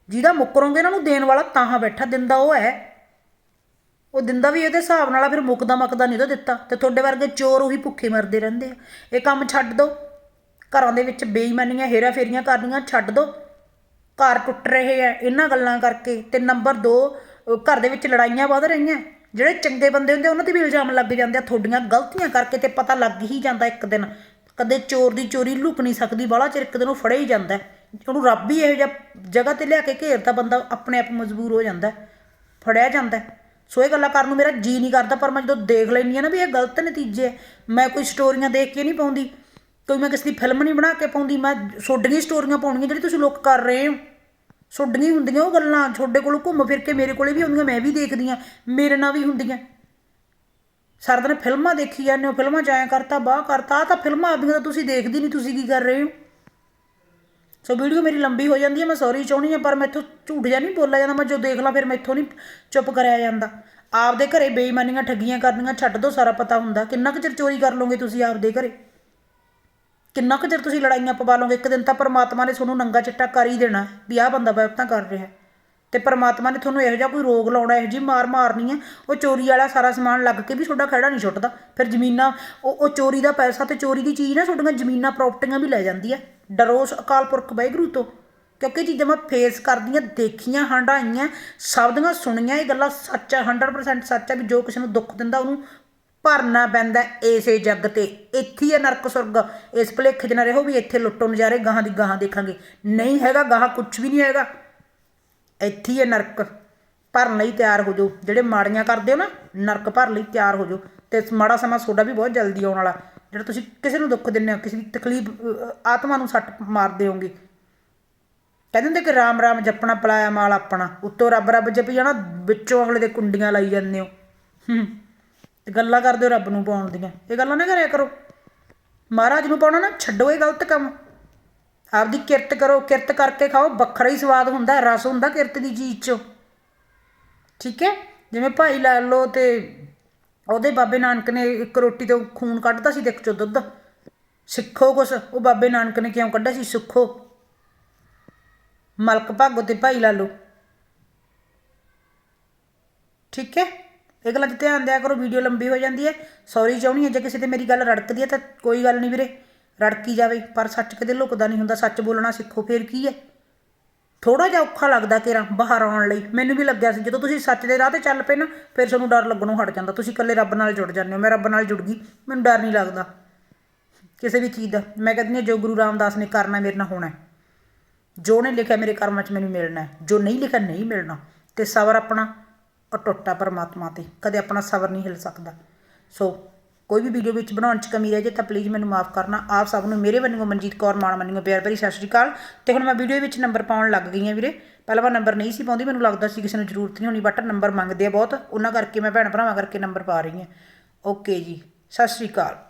ਜਿਹਦਾ ਮੁੱਕਰੋਗੇ, ਇਹਨਾਂ ਨੂੰ ਦੇਣ ਵਾਲਾ ਤਾਂ ਬੈਠਾ, ਦਿੰਦਾ ਉਹ ਹੈ। ਉਹ ਦਿੰਦਾ ਵੀ ਇਹਦੇ ਹਿਸਾਬ ਨਾਲ ਆ, ਫਿਰ ਮੁੱਕਦਾ ਮੱਕਦਾ ਨਹੀਂ ਤਾਂ ਦਿੱਤਾ। ਤੇ ਤੁਹਾਡੇ ਵਰਗੇ ਚੋਰ ਉਹੀ ਭੁੱਖੇ ਮਰਦੇ ਰਹਿੰਦੇ ਆ। ਇਹ ਕੰਮ ਛੱਡ ਦਿਓ ਘਰਾਂ ਦੇ ਵਿੱਚ ਬੇਈਮਾਨੀਆਂ, ਹੇਰਾ ਫੇਰੀਆਂ ਕਰਨੀਆਂ ਛੱਡ ਦਿਓ ਘਰ ਟੁੱਟ ਰਹੇ ਆ ਇਹਨਾਂ ਗੱਲਾਂ ਕਰਕੇ। ਤੇ ਨੰਬਰ 2 ਘਰ ਦੇ ਵਿੱਚ ਲੜਾਈਆਂ ਵੱਧ ਰਹੀਆਂ। ਜਿਹੜੇ ਚੰਗੇ ਬੰਦੇ ਹੁੰਦੇ ਉਹਨਾਂ ਤੇ ਵੀ ਇਲਜ਼ਾਮ ਲੱਗ ਜਾਂਦੇ ਆ। ਤੁਹਾਡੀਆਂ ਗਲਤੀਆਂ ਕਰਕੇ ਤੇ ਪਤਾ ਲੱਗ ਹੀ ਜਾਂਦਾ ਇੱਕ ਦਿਨ। ਕਦੇ ਚੋਰ ਦੀ ਚੋਰੀ ਲੁਕ ਨਹੀਂ ਸਕਦੀ, ਬਾਹਲਾ ਚਿਰ ਇੱਕ ਦਿਨ ਉਹ ਫੜਿਆ ਹੀ ਜਾਂਦਾ ਉਹਨੂੰ ਰੱਬ ਹੀ ਇਹੋ ਜਿਹਾ ਜਗ੍ਹਾ ਤੇ ਲਿਆ ਕੇ ਘੇਰਦਾ ਬੰਦਾ ਆਪਣੇ ਆਪ ਮਜਬੂਰ ਹੋ ਜਾਂਦਾ ਫੜਿਆ ਜਾਂਦਾ ਸੋ ਇਹ ਗੱਲਾਂ ਕਰਨ ਨੂੰ ਮੇਰਾ ਜੀ ਨਹੀਂ ਕਰਦਾ, ਪਰ ਮੈਂ ਜਦੋਂ ਦੇਖ ਲੈਂਦੀ ਆ ਨਾ ਵੀ ਇਹ ਗਲਤ ਨਤੀਜੇ ਹੈ ਮੈਂ ਕੋਈ ਸਟੋਰੀਆਂ ਦੇਖ ਕੇ ਨਹੀਂ ਪਾਉਂਦੀ, ਕੋਈ ਮੈਂ ਕਿਸੇ ਦੀ ਫਿਲਮ ਨਹੀਂ ਬਣਾ ਕੇ ਪਾਉਂਦੀ, ਮੈਂ ਛੋਡੀਆਂ ਸਟੋਰੀਆਂ ਪਾਉਣੀਆਂ ਜਿਹੜੀ ਤੁਸੀਂ ਲੋਕ ਕਰ ਰਹੇ ਹੋ। ਛੋਡੀਆਂ ਹੁੰਦੀਆਂ ਉਹ ਗੱਲਾਂ, ਤੁਹਾਡੇ ਕੋਲ ਘੁੰਮ ਫਿਰ ਕੇ ਮੇਰੇ ਕੋਲੇ ਵੀ ਹੁੰਦੀਆਂ ਮੈਂ ਵੀ ਦੇਖਦੀ ਆ ਮੇਰੇ ਨਾਲ ਵੀ ਹੁੰਦੀਆਂ। ਸਾਰਾ ਦਿਨ ਫਿਲਮਾਂ ਦੇਖੀ ਜਾਂਦੇ ਹੋ, ਫਿਲਮਾਂ ਚ ਆਇਆ ਕਰਤਾ ਬਾਹ ਕਰਤਾ, ਆਹ ਤਾਂ ਫਿਲਮਾਂ ਆਦੀਆਂ ਤਾਂ ਤੁਸੀਂ ਦੇਖਦੀ ਨਹੀਂ, ਤੁਸੀਂ ਕੀ ਕਰ ਰਹੇ ਹੋ? ਸੋ ਵੀਡੀਓ ਮੇਰੀ ਲੰਬੀ ਹੋ ਜਾਂਦੀ ਹੈ, ਮੈਂ ਸੌਰੀ ਚਾਹੁੰਦੀ ਹਾਂ, ਪਰ ਮੈਥੋਂ ਝੂਠ ਜਿਹਾ ਨਹੀਂ ਬੋਲਿਆ ਜਾਂਦਾ, ਮੈਂ ਜੋ ਦੇਖ ਲਾਂ ਫਿਰ ਮੈਥੋਂ ਨਹੀਂ ਚੁੱਪ ਕਰਿਆ ਜਾਂਦਾ। ਆਪਦੇ ਘਰੇ ਬੇਈਮਾਨੀਆਂ ਠੱਗੀਆਂ ਕਰਨੀਆਂ, ਛੱਡ ਦੋ ਸਾਰਾ ਪਤਾ ਹੁੰਦਾ। ਕਿੰਨਾ ਕੁ ਚਿਰ ਚੋਰੀ ਕਰ ਲੋਗੇ ਤੁਸੀਂ ਆਪਦੇ ਘਰੇ? ਕਿੰਨਾ ਕੁ ਚਿਰ ਤੁਸੀਂ ਲੜਾਈਆਂ ਪਵਾ ਲਓਗੇ? ਇੱਕ ਦਿਨ ਤਾਂ ਪਰਮਾਤਮਾ ਨੇ ਤੁਹਾਨੂੰ ਨੰਗਾ ਚਿੱਟਾ ਕਰ ਹੀ ਦੇਣਾ, ਵੀ ਆਹ ਬੰਦਾ ਬੈਠਾ ਕਰ ਰਿਹਾ। ਤੇ ਪਰਮਾਤਮਾ ਨੇ ਤੁਹਾਨੂੰ ਇਹੋ ਜਿਹਾ ਕੋਈ ਰੋਗ ਲਾਉਣਾ, ਇਹੋ ਜਿਹੀ ਮਾਰ ਮਾਰਨੀ ਹੈ, ਉਹ ਚੋਰੀ ਵਾਲਾ ਸਾਰਾ ਸਮਾਨ ਲੱਗ ਕੇ ਵੀ ਤੁਹਾਡਾ ਖੜਾ ਨਹੀਂ ਛੁੱਟਦਾ। ਫਿਰ ਜ਼ਮੀਨਾਂ, ਉਹ ਉਹ ਚੋਰੀ ਦਾ ਪੈਸਾ ਤੇ ਚੋਰੀ ਦੀ ਚੀਜ਼ ਨਾ ਤੁਹਾਡੀਆਂ ਜ਼ਮੀਨਾਂ ਪ੍ਰਾਪਰਟੀਆਂ ਵੀ ਲੈ ਜਾਂਦੀ ਹੈ। ਡਰੋਸ ਅਕਾਲ ਪੁਰਖ ਵਾਹਿਗੁਰੂ ਤੋਂ, ਕਿਉਂਕਿ ਇਹ ਚੀਜ਼ਾਂ ਮੈਂ ਫੇਸ ਕਰਦੀਆਂ, ਦੇਖੀਆਂ ਹੰਡਾਈਆਂ ਸਭ ਦੀਆਂ ਸੁਣੀਆਂ, ਇਹ ਗੱਲਾਂ ਸੱਚ ਹੈ 100% ਸੱਚ ਹੈ ਵੀ ਜੋ ਕਿਸੇ ਨੂੰ ਦੁੱਖ ਦਿੰਦਾ ਉਹਨੂੰ ਭਰਨਾ ਪੈਂਦਾ ਇਸੇ ਜੱਗ ਤੇ। ਇੱਥੇ ਹੀ ਹੈ ਨਰਕ ਸੁਰਗ। ਇਸ ਭੁਲੇਖੇ 'ਚ ਨਾ ਰਹੋ ਵੀ ਇੱਥੇ ਲੁੱਟੋ ਨਜ਼ਾਰੇ ਗਾਹਾਂ ਦੀ ਗਾਹਾਂ ਦੇਖਾਂਗੇ। ਨਹੀਂ ਹੈਗਾ, ਗਾਹਾਂ ਕੁਝ ਵੀ ਨਹੀਂ ਹੈਗਾ। ਇੱਥੇ ਹੀ ਹੈ ਨਰਕ। ਭਰਨ ਲਈ ਤਿਆਰ ਹੋ ਜਾਓ। ਜਿਹੜੇ ਮਾੜੀਆਂ ਕਰਦੇ ਹੋ ਨਾ, ਨਰਕ ਭਰਨ ਲਈ ਤਿਆਰ ਹੋ ਜਾਓ। ਤੇ ਮਾੜਾ ਸਮਾਂ ਤੁਹਾਡਾ ਵੀ ਬਹੁਤ ਜਲਦੀ ਆਉਣ ਵਾਲਾ। ਜਿਹੜਾ ਤੁਸੀਂ ਕਿਸੇ ਨੂੰ ਦੁੱਖ ਦਿੰਦੇ ਹੋ, ਕਿਸੇ ਦੀ ਤਕਲੀਫ ਆਤਮਾ ਨੂੰ ਸੱਟ ਮਾਰਦੇ ਹੋਗੇ ਕਹਿੰਦੇ ਹੁੰਦੇ ਕਿ ਰਾਮ ਰਾਮ ਜਪਣਾ, ਪਲਾਇਆ ਮਾਲ ਆਪਣਾ। ਉੱਤੋਂ ਰੱਬ ਰੱਬ ਜਪੀ ਜਾਣਾ, ਵਿੱਚੋਂ ਅਗਲੇ ਦੇ ਕੁੰਡੀਆਂ ਲਾਈ ਜਾਂਦੇ ਹੋ। ਹੂੰ। ਤੇ ਗੱਲਾਂ ਕਰਦੇ ਹੋ ਰੱਬ ਨੂੰ ਪਾਉਣ ਦੀਆਂ। ਇਹ ਗੱਲਾਂ ਨਾ ਕਰਿਆ ਕਰੋ। ਮਹਾਰਾਜ ਨੂੰ ਪਾਉਣਾ ਨਾ, ਛੱਡੋ ਇਹ ਗਲਤ ਕੰਮ। ਆਪਦੀ ਕਿਰਤ ਕਰੋ, ਕਿਰਤ ਕਰਕੇ ਖਾਓ, ਵੱਖਰਾ ਹੀ ਸਵਾਦ ਹੁੰਦਾ, ਰਸ ਹੁੰਦਾ ਕਿਰਤ ਦੀ ਚੀਜ਼ 'ਚ। ਠੀਕ ਹੈ? ਜਿਵੇਂ ਭਾਈ ਲਾ ਲਓ ਤੇ ਉਹਦੇ ਬਾਬੇ ਨਾਨਕ ਨੇ ਇੱਕ ਰੋਟੀ ਤੋਂ ਖੂਨ ਕੱਢਦਾ ਸੀ, ਦੇਖ ਇੱਕ ਚੋਂ ਦੁੱਧ। ਸਿੱਖੋ ਕੁਛ, ਉਹ ਬਾਬੇ ਨਾਨਕ ਨੇ ਕਿਉਂ ਕੱਢਿਆ ਸੀ? ਸਿੱਖੋ। ਮਲਕ ਭਾਗੋ ਤੇ ਭਾਈ ਲਾ ਲਓ। ਠੀਕ ਹੈ? ਇਹ ਗੱਲਾਂ 'ਤੇ ਧਿਆਨ ਦਿਆ ਕਰੋ, ਵੀਡੀਓ ਲੰਬੀ ਹੋ ਜਾਂਦੀ ਹੈ। ਸੌਰੀ ਚਾਹੁੰਦੀ ਹੈ, ਜੇ ਕਿਸੇ ਤੇ ਮੇਰੀ ਗੱਲ ਰੜਕਦੀ ਹੈ ਤਾਂ ਕੋਈ ਗੱਲ ਨਹੀਂ ਵੀਰੇ। ਰੜਕੀ ਜਾਵੇ, ਪਰ ਸੱਚ ਕਦੇ ਲੁਕਦਾ ਨਹੀਂ ਹੁੰਦਾ, ਸੱਚ ਬੋਲਣਾ ਸਿੱਖੋ, ਫੇਰ ਕੀ ਹੈ? ਥੋੜਾ ਜਿਹਾ ਔਖਾ ਲੱਗਦਾ ਕਿਰਾ ਬਾਹਰ ਆਉਣ ਲਈ। ਮੈਨੂੰ ਵੀ ਲੱਗਿਆ ਸੀ, ਜਦੋਂ ਤੁਸੀਂ ਸੱਚ ਦੇ ਰਾਹ ਤੇ ਚੱਲ ਪਏ ਨਾ, ਫਿਰ ਤੁਹਾਨੂੰ ਡਰ ਲੱਗਣੋਂ ਹਟ ਜਾਂਦਾ। ਤੁਸੀਂ ਇਕੱਲੇ ਰੱਬ ਨਾਲ ਜੁੜ ਜਾਂਦੇ ਹੋ, ਮੈਂ ਰੱਬ ਨਾਲ ਜੁੜ ਗਈ, ਮੈਨੂੰ ਡਰ ਨਹੀਂ ਲੱਗਦਾ। ਕਿਸੇ ਵੀ ਚੀਜ਼ ਦਾ। ਮੈਂ ਕਹਿੰਦੀ ਹਾਂ, ਜੋ ਗੁਰੂ ਰਾਮਦਾਸ ਨੇ ਕਰਨਾ ਮੇਰੇ ਨਾਲ ਹੋਣਾ ਜੋ ਨੇ ਲਿਖਿਆ ਮੇਰੇ ਕਰਮਾਂ 'ਚ ਮੈਨੂੰ ਮਿਲਣਾ ਜੋ ਨਹੀਂ ਲਿਖਿਆ, ਨਹੀਂ ਮਿਲਣਾ। ਤੇ ਸਬਰ ਆਪਣਾ ਅਟੁੱਟਾ ਪਰਮਾਤਮਾ ਤੇ। ਕਦੇ ਆਪਣਾ ਸਬਰ ਨਹੀਂ ਹਿਲ ਸਕਦਾ। ਸੋ ਕੋਈ ਵੀ ਵੀਡੀਓ ਵਿੱਚ ਬਣਾਉਣ 'ਚ ਕਮੀ ਰਹਿ ਜੇ ਤਾਂ ਪਲੀਜ਼ ਮੈਨੂੰ ਮਾਫ ਕਰਨਾ। ਆਪ ਸਭ ਨੂੰ ਮੇਰੇ ਵੱਲੋਂ ਮਨਜੀਤ ਕੌਰ, ਮਾਨ ਮੰਨਿਓ, ਪਿਆਰ ਭਰੀ ਸਤਿ ਸ਼੍ਰੀ ਅਕਾਲ। ਤੇ ਹੁਣ ਮੈਂ ਵੀਡੀਓ ਵਿੱਚ ਨੰਬਰ ਪਾਉਣ ਲੱਗ ਗਈ ਹਾਂ ਵੀਰੇ। ਪਹਿਲਾਂ ਮੈਂ ਨੰਬਰ ਨਹੀਂ ਸੀ ਪਾਉਂਦੀ, ਮੈਨੂੰ ਲੱਗਦਾ ਸੀ ਕਿਸੇ ਨੂੰ ਜ਼ਰੂਰਤ ਨਹੀਂ ਹੋਣੀ ਬਟ ਨੰਬਰ ਮੰਗਦੇ ਆ ਬਹੁਤ। ਉਹਨਾਂ ਕਰਕੇ ਮੈਂ ਭੈਣ ਭਰਾਵਾਂ ਕਰਕੇ ਨੰਬਰ ਪਾ ਰਹੀ ਹਾਂ। ਓਕੇ ਜੀ, ਸਤਿ ਸ਼੍ਰੀ ਅਕਾਲ।